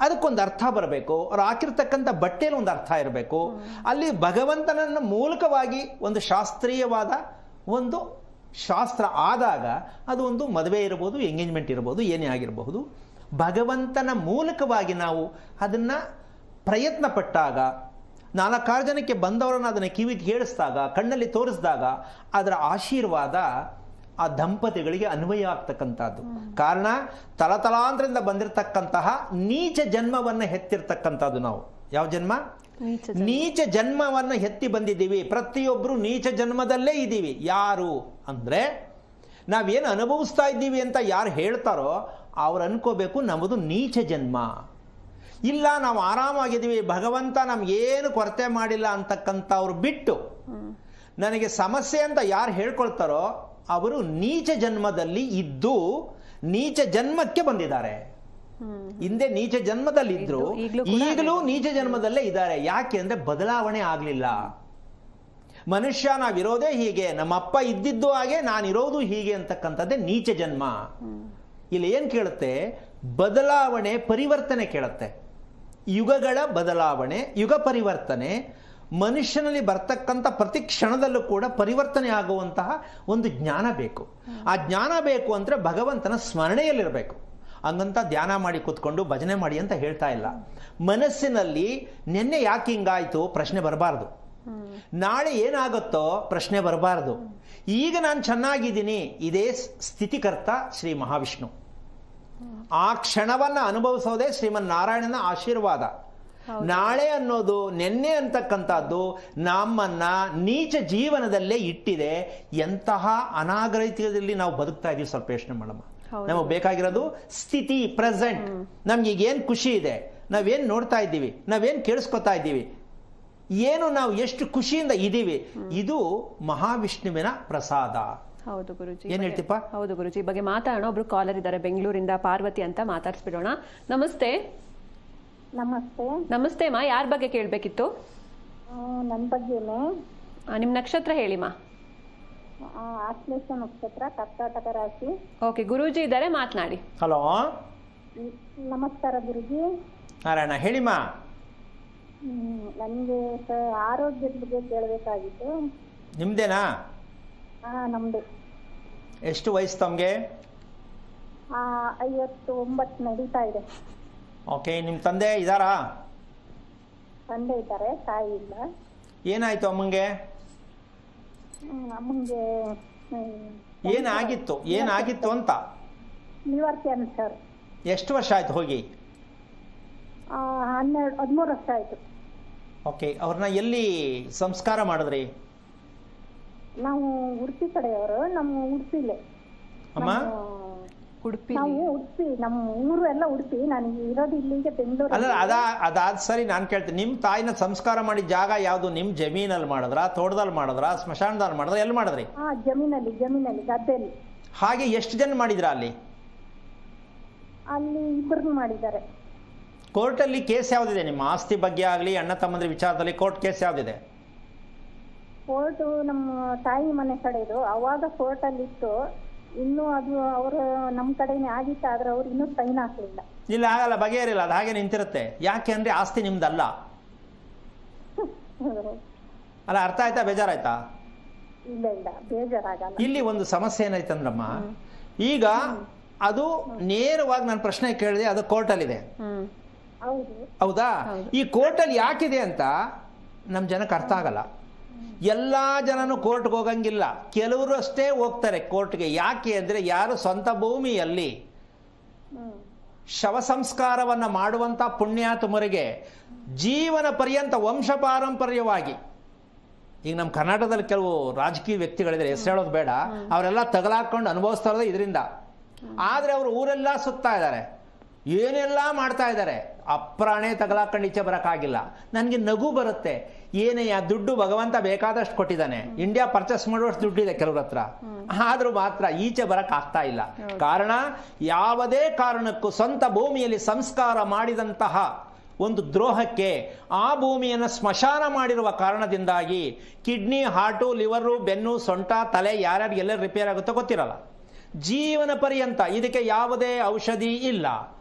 S3: ಅದಕ್ಕೊಂದು ಅರ್ಥ ಬರಬೇಕು. ಅವ್ರು ಹಾಕಿರ್ತಕ್ಕಂಥ ಬಟ್ಟೆಯಲ್ಲಿ ಒಂದು ಅರ್ಥ ಇರಬೇಕು. ಅಲ್ಲಿ ಭಗವಂತನನ್ನು ಮೂಲಕವಾಗಿ ಒಂದು ಶಾಸ್ತ್ರೀಯವಾದ ಒಂದು ಶಾಸ್ತ್ರ ಆದಾಗ ಅದು ಒಂದು ಮದುವೆ ಇರಬಹುದು ಎಂಗೇಜ್ಮೆಂಟ್ ಇರಬಹುದು ಏನೇ ಆಗಿರಬಹುದು. ಭಗವಂತನ ಮೂಲಕವಾಗಿ ನಾವು ಅದನ್ನ ಪ್ರಯತ್ನ ಪಟ್ಟಾಗ ನಾಲ್ಕಾರು ಜನಕ್ಕೆ ಬಂದವರನ್ನು ಅದನ್ನು ಕಿವಿಗೆ ಕೇಳಿಸಿದಾಗ ಕಣ್ಣಲ್ಲಿ ತೋರಿಸಿದಾಗ ಅದರ ಆಶೀರ್ವಾದ ಆ ದಂಪತಿಗಳಿಗೆ ಅನ್ವಯ ಆಗ್ತಕ್ಕಂಥದ್ದು. ಕಾರಣ ತಲತಲಾಂತರಿಂದ ಬಂದಿರತಕ್ಕಂತಹ ನೀಚ ಜನ್ಮವನ್ನು ಹೆತ್ತಿರ್ತಕ್ಕಂಥದ್ದು ನಾವು. ಯಾವ ಜನ್ಮ?
S2: ನೀಚ
S3: ಜನ್ಮವನ್ನು ಎತ್ತಿ ಬಂದಿದ್ದೀವಿ. ಪ್ರತಿಯೊಬ್ಬರು ನೀಚ ಜನ್ಮದಲ್ಲೇ ಇದ್ದೀವಿ. ಯಾರು? ಅಂದರೆ ನಾವೇನು ಅನುಭವಿಸ್ತಾ ಇದ್ದೀವಿ ಅಂತ ಯಾರು ಹೇಳ್ತಾರೋ ಅವ್ರು ಅನ್ಕೋಬೇಕು ನಮ್ಮದು ನೀಚ ಜನ್ಮ. ಇಲ್ಲ ನಾವು ಆರಾಮಾಗಿದ್ದೀವಿ ಭಗವಂತ ನಮ್ಗೇನು ಕೊರತೆ ಮಾಡಿಲ್ಲ ಅಂತಕ್ಕಂಥವ್ರು ಬಿಟ್ಟು ನನಗೆ ಸಮಸ್ಯೆ ಅಂತ ಯಾರು ಹೇಳ್ಕೊಳ್ತಾರೋ ಅವರು ನೀಚ ಜನ್ಮದಲ್ಲಿ ಇದ್ದು ನೀಚ ಜನ್ಮಕ್ಕೆ ಬಂದಿದ್ದಾರೆ. ಹಿಂದೆ ನೀಚ ಜನ್ಮದಲ್ಲಿದ್ರು
S2: ಇದ್ರು ಈಗಲೂ
S3: ನೀಚ ಜನ್ಮದಲ್ಲೇ ಇದ್ದಾರೆ. ಯಾಕೆ ಅಂದ್ರೆ ಬದಲಾವಣೆ ಆಗಲಿಲ್ಲ. ಮನುಷ್ಯ ನಾವಿರೋದೇ ಹೀಗೆ ನಮ್ಮಪ್ಪ ಇದ್ದಿದ್ದು ಹಾಗೆ ನಾನಿರೋದು ಹೀಗೆ ಅಂತಕ್ಕಂಥದ್ದೇ ನೀಚ ಜನ್ಮ. ಇಲ್ಲಿ ಏನು ಕೇಳುತ್ತೆ? ಬದಲಾವಣೆ ಪರಿವರ್ತನೆ ಕೇಳುತ್ತೆ. ಯುಗಗಳ ಬದಲಾವಣೆ, ಯುಗ ಪರಿವರ್ತನೆ, ಮನುಷ್ಯನಲ್ಲಿ ಬರ್ತಕ್ಕಂಥ ಪ್ರತಿ ಕ್ಷಣದಲ್ಲೂ ಕೂಡ ಪರಿವರ್ತನೆ ಆಗುವಂತಹ ಒಂದು ಜ್ಞಾನ ಬೇಕು. ಆ ಜ್ಞಾನ ಬೇಕು ಅಂದರೆ ಭಗವಂತನ ಸ್ಮರಣೆಯಲ್ಲಿರಬೇಕು. ಹಂಗಂತ ಧ್ಯಾನ ಮಾಡಿ ಕೂತ್ಕೊಂಡು ಭಜನೆ ಮಾಡಿ ಅಂತ ಹೇಳ್ತಾ ಇಲ್ಲ. ಮನಸ್ಸಿನಲ್ಲಿ ನಿನ್ನೆ ಯಾಕೆ ಹಿಂಗಾಯಿತು? ಪ್ರಶ್ನೆ ಬರಬಾರ್ದು. ನಾಳೆ ಏನಾಗುತ್ತೋ ಪ್ರಶ್ನೆ ಬರಬಾರ್ದು. ಈಗ ನಾನು ಚೆನ್ನಾಗಿದ್ದೀನಿ. ಇದೇ ಸ್ಥಿತಿಕರ್ತ ಶ್ರೀ ಮಹಾವಿಷ್ಣು. ಆ ಕ್ಷಣವನ್ನು ಅನುಭವಿಸೋದೇ ಶ್ರೀಮನ್ ನಾರಾಯಣನ ಆಶೀರ್ವಾದ ನಾಳೆ ಅನ್ನೋದು ನಿನ್ನೆ ಅಂತಕ್ಕಂಥದ್ದು ನಮ್ಮನ್ನ ನೀಚ ಜೀವನದಲ್ಲೇ ಇಟ್ಟಿದೆ. ಎಂತಹ ಅನಾಗರಿಕದಲ್ಲಿ ನಾವು ಬದುಕ್ತಾ ಇದೀವಿ ಸ್ವಲ್ಪ ಯೋಚನೆ ಮಾಡಮ್ಮ. ನಮಗೆ ಬೇಕಾಗಿರೋದು ಸ್ಥಿತಿ ಪ್ರೆಸೆಂಟ್. ನಮ್ಗೆ ಈಗ ಏನ್ ಖುಷಿ ಇದೆ ನಾವೇನು ನೋಡ್ತಾ ಇದ್ದೀವಿ ನಾವೇನು ಕೇಳಿಸ್ಕೊತಾ ಇದ್ದೀವಿ ಏನು ನಾವು ಎಷ್ಟು ಖುಷಿಯಿಂದ ಇದ್ದೀವಿ ಇದು ಮಹಾವಿಷ್ಣುವಿನ ಪ್ರಸಾದ.
S2: ಹೌದು ಗುರುಜಿ.
S3: ಏನ್ ಹೇಳ್ತಿಪ್ಪ?
S2: ಹೌದು ಗುರುಜಿ ಈ ಬಗ್ಗೆ ಮಾತಾಡೋಣ. ಒಬ್ರು ಕಾಲರ್ ಇದ್ದಾರೆ ಬೆಂಗಳೂರಿಂದ ಪಾರ್ವತಿ ಅಂತ ಮಾತಾಡ್ಸ್ಬಿಡೋಣ. ನಮಸ್ತೆ.
S4: ನಮಸ್ತೆ.
S2: ನಮಸ್ತೆ ಮಾ ಯಾರ ಬಗ್ಗೆ ಕೇಳಬೇಕಿತ್ತು?
S4: ನನ್ನ ಬಗ್ಗೆನೇ.
S2: ನಿಮ್ಮ ನಕ್ಷತ್ರ ಹೇಳಿ
S4: ಮಾ. ಆಶ್ಲೇಷ ನಕ್ಷತ್ರ ಕರ್ನಾಟಕ ರಾಶಿ.
S2: ಓಕೆ ಗುರೂಜಿ ಇದ್ದಾರೆ ಮಾತನಾಡಿ.
S3: ಹಲೋ?
S4: ನಮಸ್ಕಾರ ಗುರುಜಿ.
S3: ನಾರಾಯಣ ಹೇಳಿಮ್ಮ
S4: ನನಗೆ ಆರೋಗ್ಯದ ಬಗ್ಗೆ ಕೇಳಬೇಕಾಗಿತ್ತು.
S3: ನಿಮ್ದೇನಾ?
S4: ಹಾಂ ನಮ್ಮದು
S3: ಎಷ್ಟು ವಯಸ್ಸು ತಮಗೆ?
S4: ಐವತ್ತು ಒಂಬತ್ತು ನಡೀತಾ ಇದೆ.
S3: ಓಕೆ ನಿಮ್ಮ ತಂದೆ ಇದ್ದಾರಾ
S4: ತಂದೆ ಇದ್ದಾರೆ ತಾಯಿ ಇಲ್ಲ.
S3: ಏನಾಯ್ತು ಅಮ್ಮಂಗೆ?
S4: ಅಮ್ಮಂಗೆ
S3: ಏನಾಗಿತ್ತು? ಏನಾಗಿತ್ತು ಅಂತ?
S4: ಲಿವರ್ ಕ್ಯಾನ್ಸರ್
S3: ಎಷ್ಟು ವರ್ಷ ಆಯ್ತು ಹೋಗಿ?
S4: ಹನ್ನೆರಡು ಹದಿಮೂರು ವರ್ಷ ಆಯ್ತು.
S3: ಓಕೆ ಅವ್ರನ್ನ ಎಲ್ಲಿ ಸಂಸ್ಕಾರ ಮಾಡಿದ್ರಿ?
S4: ನಾವು ಉಡುಪಿ ಕಡೆಯವರು ನಮ್ಮ ಉಡುಪಿಲೆ.
S3: ಅಮ್ಮ?
S2: ಉಡುಪಿ.
S4: ನಾವು ಉಡುಪಿ ನಮ್ಮ ಊರು ಎಲ್ಲ ಉಡುಪಿ. ನಾನು ಇರೋದು ಇಲ್ಲಿಗೆ ಬೆಂಗಳೂರು
S3: ಅಲ್ಲ ಅದಾ ಅದಾದ ಸರಿ ನಾನು ಕೇಳ್ತೀನಿ ನಿಮ್ಮ ತಾಯಿನ ಸಂಸ್ಕಾರ ಮಾಡಿ ಜಾಗ ಯಾವುದು? ನಿಮ್ಮ ಜಮೀನಲ್ಲಿ ಮಾಡಿದ್ರ? ತೋಟದಲ್ಲಿ ಮಾಡಿದ್ರ? ಸ್ಮಶಾನದಲ್ಲಿ ಮಾಡಿದ್ರ? ಎಲ್ಲಿ ಮಾಡಿದ್ರಿ?
S4: ಹಾ ಜಮೀನಲ್ಲಿ ಜಮೀನಲ್ಲಿ ಗದ್ದೆಯಲ್ಲಿ.
S3: ಹಾಗೆ ಎಷ್ಟು ಜನ ಮಾಡಿದ್ರ ಅಲ್ಲಿ?
S4: ಅಲ್ಲಿ ಇಬ್ಬರನ್ನು ಮಾಡಿದ್ದಾರೆ.
S3: ಕೋರ್ಟಲ್ಲಿ ಕೇಸ್ ಯಾವುದಿದೆ? ನಿಮ್ಮ ಆಸ್ತಿ ಬಗ್ಗೆ ಆಗಲಿ ಅಣ್ಣ ತಮ್ಮಂದ್ರ ವಿಚಾರದಲ್ಲಿ ಕೋರ್ಟ್ ಕೇಸ್ ಯಾವುದಿದೆ?
S4: ಕೋರ್ಟು ನಮ್ಮ ತಾಯಿ ಮನೆ ಕಡೆದು ಅವಾಗ ಕೋರ್ಟಲ್ಲಿ ಇತ್ತು ಇನ್ನು ಅದು ಅವರು ನಮ್ಮ ಕಡೆನೇ ಆಗಿತ್ತು ಆದ್ರೆ ಅವ್ರು ಇನ್ನೂ ಸೈನ್ ಹಾಕ್ಲಿಲ್ಲ.
S3: ಇಲ್ಲ ಆಗಲ್ಲ ಬಗೆಹರಿಲ್ಲ ಅದು ಹಾಗೆ ನಿಂತಿರುತ್ತೆ. ಯಾಕೆ ಅಂದ್ರೆ ಆಸ್ತಿ ನಿಮ್ದಲ್ಲ. ಅಲ್ಲ ಅರ್ಥ ಆಯ್ತಾ ಬೇಜಾರಾಯ್ತಾ?
S4: ಇಲ್ಲ ಇಲ್ಲ ಬೇಜಾರಾಗಲ್ಲ.
S3: ಇಲ್ಲಿ ಒಂದು ಸಮಸ್ಯೆ ಏನಾಯ್ತಂದ್ರಮ್ಮ ಈಗ ಅದು ನೇರವಾಗಿ ನಾನು ಪ್ರಶ್ನೆ ಕೇಳಿದೆ ಅದು ಕೋರ್ಟಲ್ಲಿದೆ.
S2: ಇದೆ
S4: ಹೌದು.
S3: ಹೌದಾ? ಈ ಕೋರ್ಟಲ್ಲಿ ಯಾಕಿದೆ ಅಂತ ನಮ್ಮ ಜನಕ್ಕೆ ಅರ್ಥ ಆಗಲ್ಲ. ಎಲ್ಲ ಜನನು ಕೋರ್ಟ್ಗೆ ಹೋಗಂಗಿಲ್ಲ. ಕೆಲವರು ಅಷ್ಟೇ ಹೋಗ್ತಾರೆ ಕೋರ್ಟ್ಗೆ. ಯಾಕೆ ಅಂದರೆ ಯಾರು ಸ್ವಂತ ಭೂಮಿಯಲ್ಲಿ ಶವ ಸಂಸ್ಕಾರವನ್ನು ಮಾಡುವಂಥ ಪುಣ್ಯಾತ್ಮರಿಗೆ ಜೀವನ ಪರ್ಯಂತ ವಂಶ ಪಾರಂಪರ್ಯವಾಗಿ ಈಗ ನಮ್ಮ ಕರ್ನಾಟಕದಲ್ಲಿ ಕೆಲವು ರಾಜಕೀಯ ವ್ಯಕ್ತಿಗಳಿದ್ರೆ ಹೆಸರು ಹೇಳೋದು ಬೇಡ ಅವರೆಲ್ಲ ತಗಲಾಕೊಂಡು ಅನುಭವಿಸ್ತಾ ಇರೋದು ಇದರಿಂದ. ಆದರೆ ಅವರು ಊರೆಲ್ಲ ಸುತ್ತಾ ಇದ್ದಾರೆ. ಏನೆಲ್ಲ ಮಾಡ್ತಾ ಇದ್ದಾರೆ? ಅಪ್ರಾಣೆ ತಗಲಾಕೊಂಡು ಈಚೆ ಬರೋಕ್ಕಾಗಿಲ್ಲ. ನನಗೆ ನಗು ಬರುತ್ತೆ. ಏನಯ್ಯ ದುಡ್ಡು ಭಗವಂತ ಬೇಕಾದಷ್ಟು ಕೊಟ್ಟಿದ್ದಾನೆ. ಇಂಡಿಯಾ ಪರ್ಚೇಸ್ ಮಾಡುವಷ್ಟು ದುಡ್ಡಿದೆ ಕೆಲವ್ರ ಹತ್ರ. ಆದರೂ ಮಾತ್ರ ಈಚೆ ಬರೋಕ್ಕಾಗ್ತಾ ಆಗ್ತಾ ಇಲ್ಲ ಕಾರಣ ಯಾವುದೇ ಕಾರಣಕ್ಕೂ ಸ್ವಂತ ಭೂಮಿಯಲ್ಲಿ ಸಂಸ್ಕಾರ ಮಾಡಿದಂತಹ ಒಂದು ದ್ರೋಹಕ್ಕೆ ಆ ಭೂಮಿಯನ್ನು ಸ್ಮಶಾನ ಮಾಡಿರುವ ಕಾರಣದಿಂದಾಗಿ ಕಿಡ್ನಿ ಹಾರ್ಟು ಲಿವರು ಬೆನ್ನು ಸೊಂಟ ತಲೆ ಯಾರ್ಯಾರು ಎಲ್ಲೆಲ್ಲಿ ರಿಪೇರ್ ಆಗುತ್ತೋ ಗೊತ್ತಿರಲ್ಲ. ಜೀವನ ಪರ್ಯಂತ ಇದಕ್ಕೆ ಯಾವುದೇ ಔಷಧಿ ಇಲ್ಲ.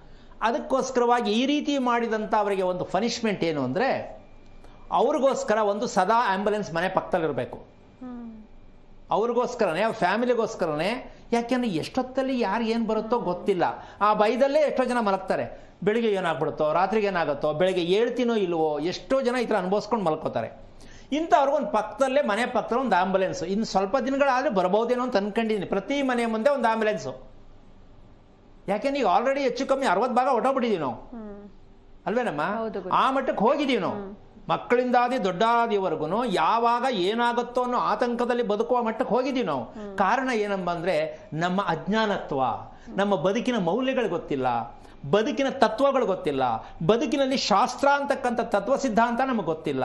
S3: ಅದಕ್ಕೋಸ್ಕರವಾಗಿ ಈ ರೀತಿ ಮಾಡಿದಂಥ ಅವರಿಗೆ ಒಂದು ಪನಿಷ್ಮೆಂಟ್ ಏನು ಅಂದರೆ, ಅವ್ರಿಗೋಸ್ಕರ ಒಂದು ಸದಾ ಆ್ಯಂಬುಲೆನ್ಸ್ ಮನೆ ಪಕ್ಕದಲ್ಲಿರಬೇಕು. ಅವ್ರಿಗೋಸ್ಕರನೇ, ಅವ್ರ ಫ್ಯಾಮಿಲಿಗೋಸ್ಕರನೇ. ಯಾಕೆಂದರೆ ಎಷ್ಟೊತ್ತಲ್ಲಿ ಯಾರು ಏನು ಬರುತ್ತೋ ಗೊತ್ತಿಲ್ಲ. ಆ ಭಯದಲ್ಲೇ ಎಷ್ಟೋ ಜನ ಮಲಗ್ತಾರೆ. ಬೆಳಿಗ್ಗೆ ಏನಾಗ್ಬಿಡುತ್ತೋ, ರಾತ್ರಿಗೆ ಏನಾಗುತ್ತೋ, ಬೆಳಿಗ್ಗೆ ಹೇಳ್ತೀನೋ ಇಲ್ವೋ, ಎಷ್ಟೋ ಜನ ಈ ಥರ ಅನುಭವಿಸ್ಕೊಂಡು ಮಲ್ಕೋತಾರೆ. ಇಂಥವ್ರಿಗೊಂದು ಪಕ್ಕದಲ್ಲೇ, ಮನೆ ಪಕ್ಕದಲ್ಲಿ ಒಂದು ಆಂಬುಲೆನ್ಸ್ ಇನ್ನು ಸ್ವಲ್ಪ ದಿನಗಳಾದರೆ ಬರ್ಬೋದೇನೋ ಅಂತ ಅನ್ಕೊಂಡಿದ್ದೀನಿ. ಪ್ರತಿ ಮನೆ ಮುಂದೆ ಒಂದು ಆಂಬುಲೆನ್ಸು ಯಾಕೆಂದ್ರೆ ಈಗ ಆಲ್ರೆಡಿ ಹೆಚ್ಚು ಕಮ್ಮಿ ಅರವತ್ತು ಭಾಗ ಹೊಟ್ಟೋಗ್ಬಿಟ್ಟಿದ್ದೀವಿ ನಾವು. ಅಲ್ವೇನಮ್ಮ? ಆ ಮಟ್ಟಕ್ಕೆ ಹೋಗಿದ್ದೀವಿ ನಾವು. ಮಕ್ಕಳಿಂದಾದಿ ದೊಡ್ಡಾದಿವರೆಗೂ ಯಾವಾಗ ಏನಾಗುತ್ತೋ ಅನ್ನೋ ಆತಂಕದಲ್ಲಿ ಬದುಕುವ ಮಟ್ಟಕ್ಕೆ ಹೋಗಿದ್ದೀವಿ ನಾವು. ಕಾರಣ ಏನಮ್ಮ ಅಂದ್ರೆ ನಮ್ಮ ಅಜ್ಞಾನತ್ವ ನಮ್ಮ ಬದುಕಿನ ಮೌಲ್ಯಗಳು ಗೊತ್ತಿಲ್ಲ. ಬದುಕಿನ ತತ್ವಗಳು ಗೊತ್ತಿಲ್ಲ. ಬದುಕಿನಲ್ಲಿ ಶಾಸ್ತ್ರ ಅಂತಕ್ಕಂಥ ತತ್ವ ಸಿದ್ಧಾಂತ ನಮಗೆ ಗೊತ್ತಿಲ್ಲ.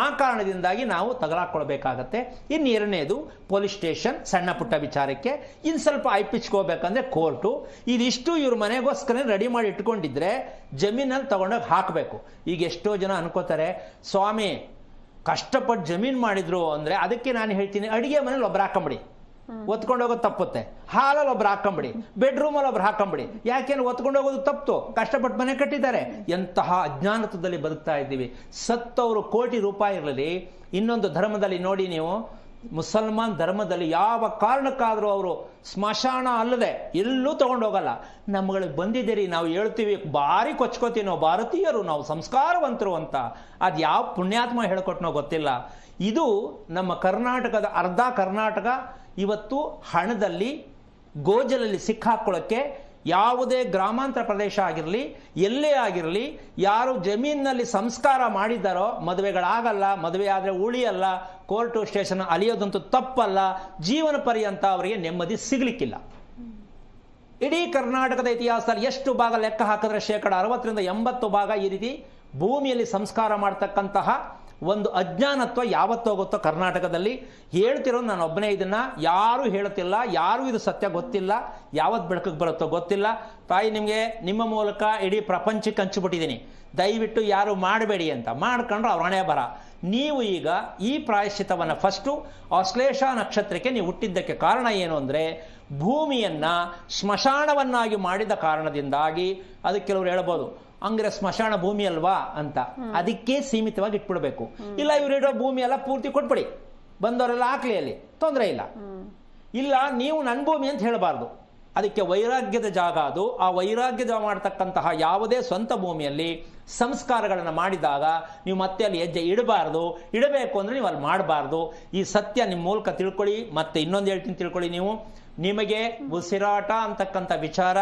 S3: ಆ ಕಾರಣದಿಂದಾಗಿ ನಾವು ತಗಲಾಕೊಳ್ಬೇಕಾಗತ್ತೆ ಇನ್ನು ಎರಡನೇದು ಪೊಲೀಸ್ ಸ್ಟೇಷನ್ ಸಣ್ಣ ಪುಟ್ಟ ವಿಚಾರಕ್ಕೆ. ಇನ್ನು ಸ್ವಲ್ಪ ಐಪಿಚ್ಕೋಬೇಕಂದ್ರೆ ಕೋರ್ಟು ಇದಿಷ್ಟು ಇವ್ರ ಮನೆಗೋಸ್ಕರ ರೆಡಿ ಮಾಡಿ ಇಟ್ಕೊಂಡಿದ್ರೆ ಜಮೀನಲ್ಲಿ ತಗೊಂಡೋಗಿ ಹಾಕಬೇಕು. ಈಗ ಎಷ್ಟೋ ಜನ ಅನ್ಕೋತಾರೆ, ಸ್ವಾಮಿ ಕಷ್ಟಪಟ್ಟು ಜಮೀನು ಮಾಡಿದ್ರು ಅಂದರೆ ಅದಕ್ಕೆ ನಾನು ಹೇಳ್ತೀನಿ, ಅಡುಗೆ ಮನೇಲಿ ಒಬ್ಬರು ಹಾಕೊಂಬಿಡಿ. ಒತ್ಕೊಂಡು ಹೋಗೋದು ತಪ್ಪುತ್ತೆ. ಹಾಲಲ್ಲಿ ಒಬ್ರು ಹಾಕೊಂಬಿಡಿ ಬೆಡ್ರೂಮಲ್ಲಿ ಒಬ್ರು ಹಾಕೊಂಬಿಡಿ ಯಾಕೆಂದ್ರೆ ಒತ್ಕೊಂಡು ಹೋಗೋದು ತಪ್ಪು? ಕಷ್ಟಪಟ್ಟು ಮನೆ ಕಟ್ಟಿದ್ದಾರೆ. ಎಂತಹ ಅಜ್ಞಾನತ್ವದಲ್ಲಿ ಬದುಕ್ತಾ ಇದ್ದೀವಿ. ಸತ್ತವರು ಕೋಟಿ ರೂಪಾಯಿ ಇರಲಿ. ಇನ್ನೊಂದು ಧರ್ಮದಲ್ಲಿ ನೋಡಿ ನೀವು. ಮುಸಲ್ಮಾನ್ ಧರ್ಮದಲ್ಲಿ ಯಾವ ಕಾರಣಕ್ಕಾದರೂ ಅವರು ಸ್ಮಶಾನ ಅಲ್ಲದೆ ಎಲ್ಲೂ ತಗೊಂಡೋಗಲ್ಲ ನಮ್ಗಳಿಗೆ ಬಂದಿದ್ದೀರಿ, ನಾವು ಹೇಳ್ತೀವಿ, ಭಾರಿ ಕೊಚ್ಕೋತೀವಿ ನಾವು ಭಾರತೀಯರು, ನಾವು ಸಂಸ್ಕಾರವಂತರು ಅಂತ. ಅದು ಯಾವ ಪುಣ್ಯಾತ್ಮ ಹೇಳ್ಕೊಟ್ನೋ ಗೊತ್ತಿಲ್ಲ. ಇದು ನಮ್ಮ ಕರ್ನಾಟಕದ ಅರ್ಧ ಕರ್ನಾಟಕ ಇವತ್ತು ಹಣದಲ್ಲಿ ಗೋಜಲಲ್ಲಿ ಸಿಕ್ಕಾಕೊಳ್ಳೋಕ್ಕೆ ಯಾವುದೇ ಗ್ರಾಮಾಂತರ ಪ್ರದೇಶ ಆಗಿರಲಿ, ಎಲ್ಲೇ ಆಗಿರಲಿ, ಯಾರು ಜಮೀನಿನಲ್ಲಿ ಸಂಸ್ಕಾರ ಮಾಡಿದ್ದಾರೋ, ಮದುವೆಗಳಾಗಲ್ಲ ಮದುವೆ ಆದರೆ ಉಳಿಯಲ್ಲ ಕೋರ್ಟು ಸ್ಟೇಷನ್ ಅಲಿಯೋದಂತೂ ತಪ್ಪಲ್ಲ, ಜೀವನ ಪರ್ಯಂತ ಅವರಿಗೆ ನೆಮ್ಮದಿ ಸಿಗಲಿಕ್ಕಿಲ್ಲ. ಇಡೀ ಕರ್ನಾಟಕದ ಇತಿಹಾಸದಲ್ಲಿ ಎಷ್ಟು ಭಾಗ ಲೆಕ್ಕ ಹಾಕಿದ್ರೆ ಶೇಕಡ ಅರವತ್ತರಿಂದ ಎಂಬತ್ತು ಭಾಗ ಈ ರೀತಿ ಭೂಮಿಯಲ್ಲಿ ಸಂಸ್ಕಾರ ಮಾಡ್ತಕ್ಕಂತಹ ಒಂದು ಅಜ್ಞಾನತ್ವ ಯಾವತ್ತೋ ಹೋಗುತ್ತೋ ಕರ್ನಾಟಕದಲ್ಲಿ ಹೇಳ್ತಿರೋ ನಾನು ಒಬ್ಬನೇ ಇದನ್ನ. ಯಾರು ಹೇಳ್ತಿಲ್ಲ ಯಾರು ಇದು ಸತ್ಯ ಗೊತ್ತಿಲ್ಲ ಯಾವತ್ತು ಬೆಳಕಿಗೆ ಬರುತ್ತೋ ಗೊತ್ತಿಲ್ಲ. ತಾಯಿ ನಿಮಗೆ, ನಿಮ್ಮ ಮೂಲಕ ಇಡೀ ಪ್ರಪಂಚಕ್ಕೆ ಹಂಚಿಬಿಟ್ಟಿದ್ದೀನಿ ದಯವಿಟ್ಟು ಯಾರು ಮಾಡಬೇಡಿ ಅಂತ. ಮಾಡ್ಕೊಂಡ್ರೆ ಅವ್ರ ಹಣೆ ಬರ. ನೀವು ಈಗ ಈ ಪ್ರಾಯಶ್ಚಿತವನ್ನು ಫಸ್ಟು ಅಶ್ಲೇಷ ನಕ್ಷತ್ರಕ್ಕೆ ನೀವು ಹುಟ್ಟಿದ್ದಕ್ಕೆ ಕಾರಣ ಏನು ಅಂದರೆ ಭೂಮಿಯನ್ನ ಸ್ಮಶಾನವನ್ನಾಗಿ ಮಾಡಿದ ಕಾರಣದಿಂದಾಗಿ ಅದಕ್ಕೆ ಕೆಲವರು ಹೇಳ್ಬೋದು ಹಂಗ್ರೆ ಸ್ಮಶಾನ ಭೂಮಿ ಅಲ್ವಾ? ಅಂತ. ಅದಕ್ಕೆ ಸೀಮಿತವಾಗಿ ಇಟ್ಬಿಡ್ಬೇಕು. ಇಲ್ಲ ಇವ್ರು ಇಡೋ ಭೂಮಿ ಎಲ್ಲ ಪೂರ್ತಿ ಕೊಟ್ಬಿಡಿ. ಬಂದವರೆಲ್ಲ ಹಾಕ್ಲಿ ಅಲ್ಲಿ. ತೊಂದರೆ ಇಲ್ಲ. ಇಲ್ಲ ನೀವು ನನ್ನ ಭೂಮಿ ಅಂತ ಹೇಳಬಾರ್ದು. ಅದಕ್ಕೆ ವೈರಾಗ್ಯದ ಜಾಗ ಅದು. ಆ ವೈರಾಗ್ಯದ ಮಾಡ್ತಕ್ಕಂತಹ ಯಾವುದೇ ಸ್ವಂತ ಭೂಮಿಯಲ್ಲಿ ಸಂಸ್ಕಾರಗಳನ್ನು ಮಾಡಿದಾಗ ನೀವು ಮತ್ತೆ ಅಲ್ಲಿ ಹೆಜ್ಜೆ ಇಡಬಾರ್ದು. ಇಡಬೇಕು ಅಂದರೆ ನೀವು ಅಲ್ಲಿ ಮಾಡಬಾರ್ದು. ಈ ಸತ್ಯ ನಿಮ್ಮ ಮೂಲಕ ತಿಳ್ಕೊಳ್ಳಿ ಮತ್ತೆ ಇನ್ನೊಂದು ಹೇಳ್ತೀನಿ ತಿಳ್ಕೊಳ್ಳಿ ನೀವು. ನಿಮಗೆ ಉಸಿರಾಟ ಅಂತಕ್ಕಂಥ ವಿಚಾರ,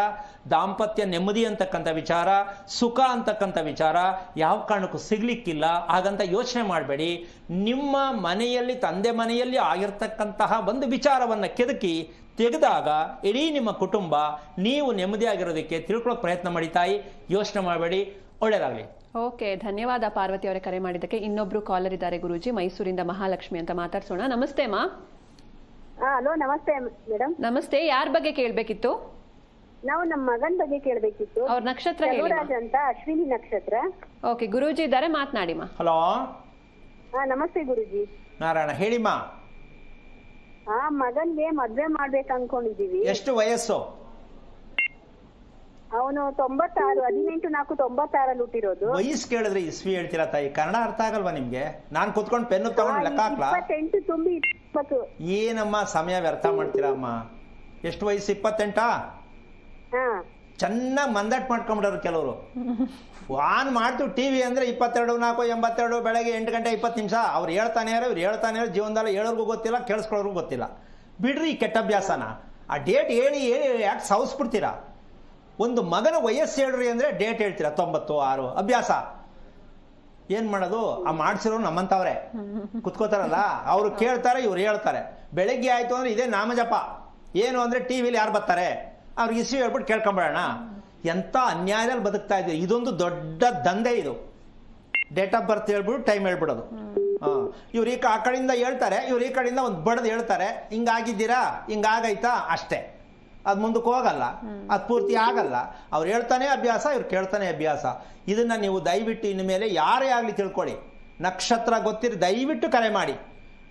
S3: ದಾಂಪತ್ಯ ನೆಮ್ಮದಿ ಅಂತಕ್ಕಂಥ ವಿಚಾರ, ಸುಖ ಅಂತಕ್ಕಂಥ ವಿಚಾರ ಯಾವ ಕಾರಣಕ್ಕೂ ಸಿಗ್ಲಿಕ್ಕಿಲ್ಲ. ಹಾಗಂತ ಯೋಚನೆ ಮಾಡಬೇಡಿ. ನಿಮ್ಮ ಮನೆಯಲ್ಲಿ, ತಂದೆ ಮನೆಯಲ್ಲಿ ಆಗಿರ್ತಕ್ಕಂತಹ ಒಂದು ವಿಚಾರವನ್ನು ಕೆದಕಿ, ತೆಗೆದಾಗ ಇಡೀ ನಿಮ್ಮ ಕುಟುಂಬ ನೀವು ನೆಮ್ಮದಿಯಾಗಿರೋದಕ್ಕೆ ತಿಳ್ಕೊಳ್ಳೋಕೆ ಪ್ರಯತ್ನ ಮಾಡಿ ತಾಯಿ. ಯೋಚನೆ ಮಾಡಬೇಡಿ. ಒಳ್ಳೇದಾಗಲಿ.
S2: ಓಕೆ, ಧನ್ಯವಾದ ಪಾರ್ವತಿ ಅವರೇ ಕರೆ ಮಾಡಿದ್ದಕ್ಕೆ ಇನ್ನೊಬ್ರು ಕಾಲರ್ ಇದ್ದಾರೆ ಗುರುಜಿ. ಮೈಸೂರಿಂದ ಮಹಾಲಕ್ಷ್ಮಿ ಅಂತ ಮಾತಾಡ್ಸೋಣ. ನಮಸ್ತೆ ಮಾ.
S4: ಹಲೋ ನಮಸ್ತೆ ಮೇಡಮ್
S2: ನಮಸ್ತೆ ಯಾರ ಬಗ್ಗೆ ಕೇಳಬೇಕಿತ್ತು?
S4: ನಾವು ನಮ್ಮ ಮಗನ್ ಬಗ್ಗೆ ಕೇಳಬೇಕಿತ್ತು.
S2: ಅವ್ರ ನಕ್ಷತ್ರ ಹೇಳಿ
S4: ಅಂತ ಅಶ್ವಿನಿ ನಕ್ಷತ್ರ.
S2: ಓಕೆ ಗುರೂಜಿ ಇದ್ದಾರೆ ಮಾತನಾಡಿ ಮಾ.
S3: ಹಲೋ?
S4: ಹಾ ನಮಸ್ತೆ ಗುರುಜಿ.
S3: ನಾರಾಯಣ ಹೇಳಿಮ್ಮ
S4: ಹಾ ಮಗನ್ಗೆ ಮದ್ವೆ ಮಾಡ್ಬೇಕು ಅನ್ಕೊಂಡಿದೀವಿ
S3: ಎಷ್ಟು ವಯಸ್ಸು?
S4: ಅವನು ತೊಂಬತ್ತಾರು ಹದಿನೆಂಟು ನಾಲ್ಕು ತೊಂಬತ್ತಾರಲ್ಲಿ ಹುಟ್ಟಿರೋದು.
S3: ವಯಸ್ಸು ಕೇಳಿದ್ರೆ ಇಸ್ವಿ ಹೇಳ್ತೀರಾ ತಾಯಿ? ಕನ್ನಡ ಅರ್ಥ ಆಗಲ್ವಾ ನಿಮ್ಗೆ? ನಾನು ಕುತ್ಕೊಂಡು ಪೆನ್ನು ತಗೊಂಡು ಲೆಕ್ಕ ಹಾಕ್ಲಾ?
S4: ಇಪ್ಪತ್ತೆಂಟು ತುಂಬಿ
S3: ಏನಮ್ಮ ಸಮಯ ವ್ಯರ್ಥ ಮಾಡ್ತೀರಾ ಅಮ್ಮ? ಎಷ್ಟು ವಯಸ್ಸು? ಇಪ್ಪತ್ತೆಂಟ? ಚೆನ್ನಾಗಿ ಮಂದಟ್ ಮಾಡ್ಕೊಂಬಿಡೋರು ಕೆಲವರು. ಆನ್ ಮಾಡ್ತೀವಿ ಟಿವಿ ಅಂದ್ರೆ ಅಂದರೆ ಇಪ್ಪತ್ತೆರಡು ನಾಲ್ಕು ಎಂಬತ್ತೆರಡು ಬೆಳಗ್ಗೆ ಎಂಟು ಗಂಟೆ ಇಪ್ಪತ್ತು ನಿಮಿಷ. ಅವ್ರು ಹೇಳ್ತಾನೆ ಇರೋ ಇವ್ರು ಹೇಳ್ತಾನೆ ಇರೋ ಜೀವನದಲ್ಲಿ ಹೇಳೋರ್ಗೂ ಗೊತ್ತಿಲ್ಲ ಕೇಳಿಸ್ಕೊಳ್ಳೋರ್ಗೂ ಗೊತ್ತಿಲ್ಲ. ಬಿಡ್ರಿ ಈ ಕೆಟ್ಟ ಅಭ್ಯಾಸನ. ಆ ಡೇಟ್ ಹೇಳಿ ಹೇಳಿ ಯಾಕೆ ಸವಸ್ಬಿಡ್ತೀರಾ? ಒಂದು ಮಗನ ವಯಸ್ಸು ಹೇಳ್ರಿ ಅಂದ್ರೆ ಡೇಟ್ ಹೇಳ್ತೀರಾ? ತೊಂಬತ್ತು ಆರು ಅಭ್ಯಾಸ. ಏನ್ ಮಾಡೋದು? ಆ ಮಾಡ್ಸಿರೋ ನಮ್ಮಂತವ್ರೆ. ಕುತ್ಕೋತಾರಲ್ಲ? ಅವ್ರು ಕೇಳ್ತಾರೆ, ಇವ್ರು ಹೇಳ್ತಾರೆ. ಬೆಳಗ್ಗೆ ಆಯ್ತು ಅಂದ್ರೆ ಇದೇ ನಾಮಜಪ. ಏನು ಅಂದ್ರೆ ಟಿವಿಲಿ ಯಾರು ಬರ್ತಾರೆ? ಅವ್ರಿಗೆ ಇಸ್ವಿ ಹೇಳ್ಬಿಟ್ಟು ಕೇಳ್ಕೊಂಬಿಡೋಣ. ಎಂತ ಅನ್ಯಾಯದಲ್ಲಿ ಬದುಕ್ತಾ ಇದ್ದೀವಿ ಇದೊಂದು ದೊಡ್ಡ ದಂಧೆ ಇದು. ಡೇಟ್ ಆಫ್ ಬರ್ತ್ ಹೇಳ್ಬಿಟ್ಟು ಟೈಮ್ ಹೇಳ್ಬಿಡೋದು. ಹಾಂ. ಇವ್ರು ಈ ಆ ಕಡೆಯಿಂದ ಹೇಳ್ತಾರೆ, ಇವ್ರು ಈ ಕಡೆಯಿಂದ ಒಂದು ಬಡದು ಹೇಳ್ತಾರೆ. ಹಿಂಗಾಗಿದ್ದೀರಾ? ಹಿಂಗಾಗೈತಾ? ಅಷ್ಟೇ. ಅದು ಮುಂದಕ್ಕೆ ಹೋಗಲ್ಲ. ಅದು ಪೂರ್ತಿ ಆಗಲ್ಲ. ಅವ್ರು ಹೇಳ್ತಾನೆ ಅಭ್ಯಾಸ ಇವ್ರು ಕೇಳ್ತಾನೆ ಅಭ್ಯಾಸ. ಇದನ್ನು ನೀವು ದಯವಿಟ್ಟು ಇನ್ನು ಮೇಲೆ ಯಾರೇ ಆಗಲಿ ತಿಳ್ಕೊಳ್ಳಿ. ನಕ್ಷತ್ರ ಗೊತ್ತಿರಿ ದಯವಿಟ್ಟು ಕರೆ ಮಾಡಿ.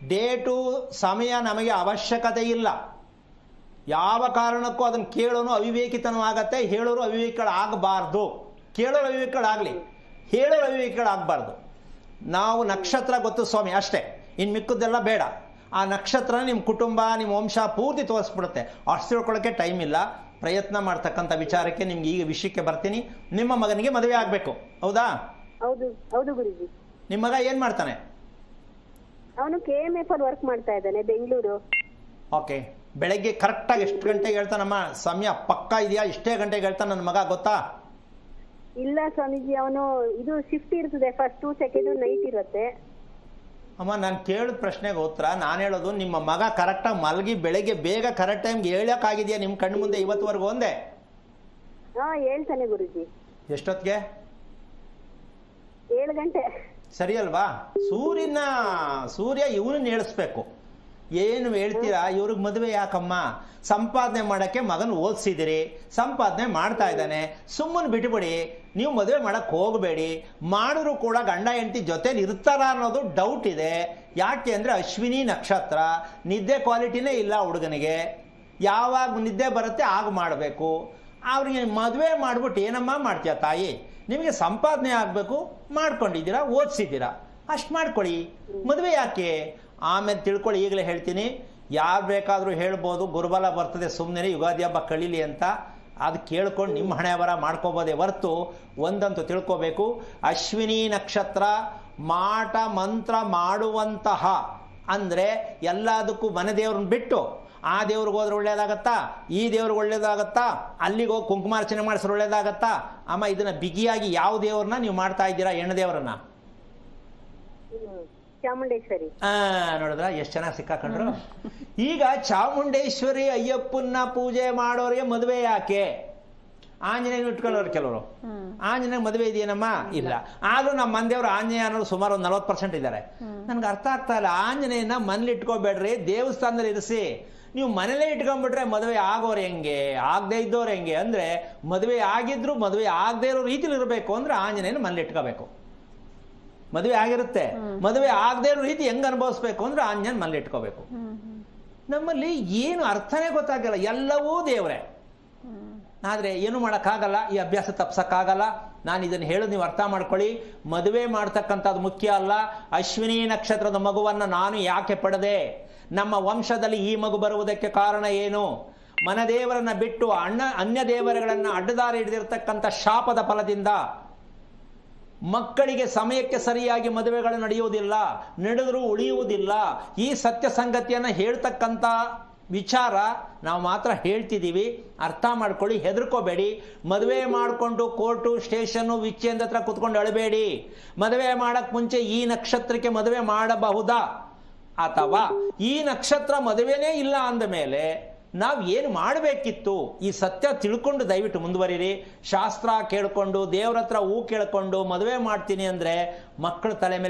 S3: ಡೇಟು ಸಮಯ ನಮಗೆ ಅವಶ್ಯಕತೆ ಇಲ್ಲ. ಯಾವ ಕಾರಣಕ್ಕೂ ಅದನ್ನು ಕೇಳೋನು ಅವಿವೇಕಿತನೂ ಆಗತ್ತೆ ಹೇಳೋರು ಅವಿವೇಕಗಳಾಗಬಾರ್ದು ಕೇಳೋರು ಅವಿವೇಕಗಳಾಗಲಿ ಹೇಳೋರು ಅವಿವೇಕಗಳಾಗಬಾರ್ದು ನಾವು ನಕ್ಷತ್ರ ಗೊತ್ತು ಸ್ವಾಮಿ ಅಷ್ಟೇ. ಇನ್ನು ಮಿಕ್ಕದ್ದೆಲ್ಲ ಬೇಡ. ಆ ನಕ್ಷತ್ರ ನಿಮ್ಮ ಕುಟುಂಬ ನಿಮ್ಮ ವಂಶ ಪೂರ್ತಿ ತೋರಿಸ್ಬಿಡುತ್ತೆ. ಅಷ್ಟು ತಿಳ್ಕೊಳ್ಳೋಕ್ಕೆ ಟೈಮ್ ಇಲ್ಲ. ಪ್ರಯತ್ನ ಮಾಡ್ತಕ್ಕಂಥ ವಿಚಾರಕ್ಕೆ ನಿಮ್ಗೆ ಈಗ ವಿಷಯಕ್ಕೆ ಬರ್ತೀನಿ. ನಿಮ್ಮ ಮಗನಿಗೆ ಮದುವೆ ಆಗಬೇಕು. ಹೌದಾ?
S4: ಹೌದು ಹೌದು ಗುರುಜಿ.
S3: ನಿಮ್ಮ ಮಗ ಏನು ಮಾಡ್ತಾನೆ?
S4: ಅವನು ಕೆ ಎಂ ಎಫ್ ಅಲ್ಲಿ ವರ್ಕ್ ಮಾಡ್ತಾ ಇದ್ದಾನೆ ಬೆಂಗಳೂರು.
S3: ಓಕೆ ಬೆಳಗ್ಗೆ ಕರೆಕ್ಟಾಗಿ ಎಷ್ಟು ಗಂಟೆಗೆ ಹೇಳ್ತಾನಮ್ಮ ಸಮಯ ಪಕ್ಕಾ ಇದೆಯಾ? ಇಷ್ಟೇ ಗಂಟೆಗೆ ಹೇಳ್ತಾನ ನನ್ನ ಮಗ ಗೊತ್ತಾ?
S4: ಇಲ್ಲ ಸ್ವಾಮೀಜಿ ಅವನು ಇದು ಶಿಫ್ಟ್ ಇರ್ತದೆ ಫಸ್ಟ್ ಸೆಕೆಂಡ್ ನೈಟ್ ಇರುತ್ತೆ.
S3: ಅಮ್ಮ ನಾನು ಕೇಳಿದ ಪ್ರಶ್ನೆಗೆ ಉತ್ತರ. ನಾನು ಹೇಳೋದು ನಿಮ್ಮ ಮಗ ಕರೆಕ್ಟಾಗಿ ಮಲಗಿ ಬೆಳಗ್ಗೆ ಬೇಗ ಕರೆಕ್ಟ್ ಟೈಮ್ಗೆ ಹೇಳೋಕ್ಕಾಗಿದೆಯಾ ನಿಮ್ಮ ಕಣ್ಣು ಮುಂದೆ ಇವತ್ತುವರೆಗೂ ಒಂದೇ?
S4: ಹಾ ಹೇಳ್ತಾನೆ ಗುರುಜಿ.
S3: ಎಷ್ಟೊತ್ತಿಗೆ?
S4: ಏಳು ಗಂಟೆ.
S3: ಸರಿ ಅಲ್ವಾ? ಸೂರ್ಯನ ಸೂರ್ಯ ಇವನನ್ನ ಹೇಳಿಸ್ಬೇಕು ಏನು ಹೇಳ್ತೀರಾ? ಇವ್ರಿಗೆ ಮದುವೆ ಯಾಕಮ್ಮ? ಸಂಪಾದನೆ ಮಾಡೋಕ್ಕೆ ಮಗನ ಓದಿಸಿದಿರಿ. ಸಂಪಾದನೆ ಮಾಡ್ತಾ ಇದ್ದಾನೆ. ಸುಮ್ಮನೆ ಬಿಟ್ಬಿಡಿ. ನೀವು ಮದುವೆ ಮಾಡಕ್ಕೆ ಹೋಗಬೇಡಿ. ಮಾಡಿದ್ರು ಕೂಡ ಗಂಡ ಹೆಂಡತಿ ಜೊತೆಲಿ ಇರ್ತಾರ ಅನ್ನೋದು ಡೌಟ್ ಇದೆ. ಯಾಕೆ ಅಂದರೆ ಅಶ್ವಿನಿ ನಕ್ಷತ್ರ ನಿದ್ದೆ ಕ್ವಾಲಿಟಿನೇ ಇಲ್ಲ ಹುಡುಗನಿಗೆ. ಯಾವಾಗ ನಿದ್ದೆ ಬರುತ್ತೆ ಆಗ ಮಾಡಬೇಕು. ಅವ್ರಿಗೆ ಮದುವೆ ಮಾಡಿಬಿಟ್ಟು ಏನಮ್ಮ ಮಾಡ್ತೀಯ ತಾಯಿ? ನಿಮಗೆ ಸಂಪಾದನೆ ಆಗಬೇಕು, ಮಾಡ್ಕೊಂಡಿದ್ದೀರಾ, ಓದಿಸಿದ್ದೀರಾ? ಅಷ್ಟು ಮಾಡ್ಕೊಳ್ಳಿ. ಮದುವೆ ಯಾಕೆ? ಆಮೇಲೆ ತಿಳ್ಕೊಳ್ಳಿ, ಈಗಲೇ ಹೇಳ್ತೀನಿ. ಯಾರು ಬೇಕಾದರೂ ಹೇಳ್ಬೋದು ಗುರುಬಲ ಬರ್ತದೆ ಸುಮ್ಮನೆ ಯುಗಾದಿ ಹಬ್ಬ ಕಳೀಲಿ ಅಂತ. ಅದು ಕೇಳ್ಕೊಂಡು ನಿಮ್ಮ ಹಣೆ ಬರ ಮಾಡ್ಕೋಬೋದೇ ಹೊರ್ತು ಒಂದಂತೂ ತಿಳ್ಕೋಬೇಕು. ಅಶ್ವಿನಿ ನಕ್ಷತ್ರ ಮಾಟ ಮಂತ್ರ ಮಾಡುವಂತಹ ಅಂದರೆ ಎಲ್ಲದಕ್ಕೂ ಮನೆ ದೇವ್ರನ್ನ ಬಿಟ್ಟು ಆ ದೇವ್ರಿಗೆ ಹೋದ್ರೆ ಒಳ್ಳೇದಾಗತ್ತಾ? ಈ ದೇವ್ರಿಗೆ ಒಳ್ಳೇದಾಗತ್ತಾ? ಅಲ್ಲಿಗೆ ಹೋಗಿ ಕುಂಕುಮಾರ್ಚನೆ ಮಾಡಿಸ್ರೆ ಒಳ್ಳೇದಾಗತ್ತಾ? ಅಮ್ಮ, ಇದನ್ನು ಬಿಗಿಯಾಗಿ ಯಾವ ದೇವ್ರನ್ನ ನೀವು ಮಾಡ್ತಾ ಇದ್ದೀರಾ? ಹೆಣ್ಣು ದೇವ್ರನ್ನ.
S4: ಚಾಮುಂಡೇಶ್ವರಿ.
S3: ಆ ನೋಡಿದ್ರ? ಎಷ್ಟು ಚೆನ್ನಾಗಿ ಸಿಕ್ಕಾಕೊಂಡ್ರು? ಈಗ ಚಾಮುಂಡೇಶ್ವರಿ ಅಯ್ಯಪ್ಪನ್ನ ಪೂಜೆ ಮಾಡೋರಿಗೆ ಮದುವೆ ಯಾಕೆ? ಆಂಜನೇಯನ ಇಟ್ಕೊಳ್ಳೋರು ಕೆಲವರು. ಆಂಜನೇಯ ಮದುವೆ ಇದೆಯೇನಮ್ಮ? ಇಲ್ಲ. ಆದ್ರೂ ನಮ್ಮ ಮಂದಿಯವರು ಆಂಜನೇಯ ಅನ್ನೋರು ಸುಮಾರು ಒಂದು ನಲ್ವತ್ತು ಪರ್ಸೆಂಟ್ ಇದ್ದಾರೆ. ನನ್ಗೆ ಅರ್ಥ ಆಗ್ತಾ ಇಲ್ಲ. ಆಂಜನೇಯನ ಮನೇಲಿ ಇಟ್ಕೋಬೇಡ್ರಿ. ದೇವಸ್ಥಾನದಲ್ಲಿ ಇರಿಸಿ. ನೀವು ಮನೇಲೇ ಇಟ್ಕೊಂಡ್ಬಿಟ್ರೆ ಮದುವೆ ಆಗೋರು ಹೆಂಗೆ? ಆಗದೆ ಇದ್ದವ್ರು ಹೆಂಗೆ? ಅಂದ್ರೆ ಮದುವೆ ಆಗಿದ್ರು ಮದುವೆ ಆಗದೆ ಇರೋ ರೀತಿಲಿ ಇರಬೇಕು ಅಂದ್ರೆ ಆಂಜನೇಯನ ಮನೇಲಿ ಇಟ್ಕೋಬೇಕು. ಮದುವೆ ಆಗಿರುತ್ತೆ. ಮದುವೆ ಆಗದೆ ರೀತಿ ಹೆಂಗ್ ಅನುಭವಿಸ್ಬೇಕು ಅಂದ್ರೆ ಆಂಜನ್ ಮನೇಲಿ ಇಟ್ಕೋಬೇಕು. ನಮ್ಮಲ್ಲಿ ಏನು ಅರ್ಥನೇ ಗೊತ್ತಾಗಲ್ಲ ಎಲ್ಲವೂ ದೇವ್ರೆ. ಆದರೆ ಏನು ಮಾಡೋಕ್ಕಾಗಲ್ಲ, ಈ ಅಭ್ಯಾಸ ತಪ್ಸೋಕ್ಕಾಗಲ್ಲ. ನಾನು ಇದನ್ನು ಹೇಳೋದು ನೀವು ಅರ್ಥ ಮಾಡ್ಕೊಳ್ಳಿ. ಮದುವೆ ಮಾಡ್ತಕ್ಕಂಥದ್ದು ಮುಖ್ಯ ಅಲ್ಲ. ಅಶ್ವಿನಿ ನಕ್ಷತ್ರದ ಮಗುವನ್ನು ನಾನು ಯಾಕೆ ಪಡೆದೆ? ನಮ್ಮ ವಂಶದಲ್ಲಿ ಈ ಮಗು ಬರುವುದಕ್ಕೆ ಕಾರಣ ಏನು? ಮನದೇವರನ್ನು ಬಿಟ್ಟು ಅಣ್ಣ, ಅನ್ಯ ದೇವರುಗಳನ್ನು ಅಡ್ಡದಾರಿ ಹಿಡಿದಿರ್ತಕ್ಕಂಥ ಶಾಪದ ಫಲದಿಂದ ಮಕ್ಕಳಿಗೆ ಸಮಯಕ್ಕೆ ಸರಿಯಾಗಿ ಮದುವೆಗಳು ನಡೆಯುವುದಿಲ್ಲ, ನಡೆದರೂ ಉಳಿಯುವುದಿಲ್ಲ. ಈ ಸತ್ಯ ಸಂಗತಿಯನ್ನು ಹೇಳ್ತಕ್ಕಂಥ ವಿಚಾರ ನಾವು ಮಾತ್ರ ಹೇಳ್ತಿದ್ದೀವಿ. ಅರ್ಥ ಮಾಡ್ಕೊಳ್ಳಿ, ಹೆದರ್ಕೋಬೇಡಿ. ಮದುವೆ ಮಾಡಿಕೊಂಡು ಕೋರ್ಟು ಸ್ಟೇಷನ್ನು ವಿಚ್ಚೇಂದ್ರ ಹತ್ರ ಕುತ್ಕೊಂಡು ಅಳಬೇಡಿ. ಮದುವೆ ಮಾಡೋಕ್ಕೆ ಮುಂಚೆ ಈ ನಕ್ಷತ್ರಕ್ಕೆ ಮದುವೆ ಮಾಡಬಹುದಾ? ಅಥವಾ ಈ ನಕ್ಷತ್ರ ಮದುವೆನೇ ಇಲ್ಲ ಅಂದ ಮೇಲೆ ನಾವು ಏನು ಮಾಡಬೇಕಿತ್ತು ಈ ಸತ್ಯ ತಿಳ್ಕೊಂಡು ದಯವಿಟ್ಟು ಮುಂದುವರಿರಿ. ಶಾಸ್ತ್ರ ಕೇಳಿಕೊಂಡು, ದೇವ್ರ ಹತ್ರ ಹೂ ಕೇಳ್ಕೊಂಡು ಮದುವೆ ಮಾಡ್ತೀನಿ ಅಂದ್ರೆ ಮಕ್ಕಳ ತಲೆ ಮೇಲೆ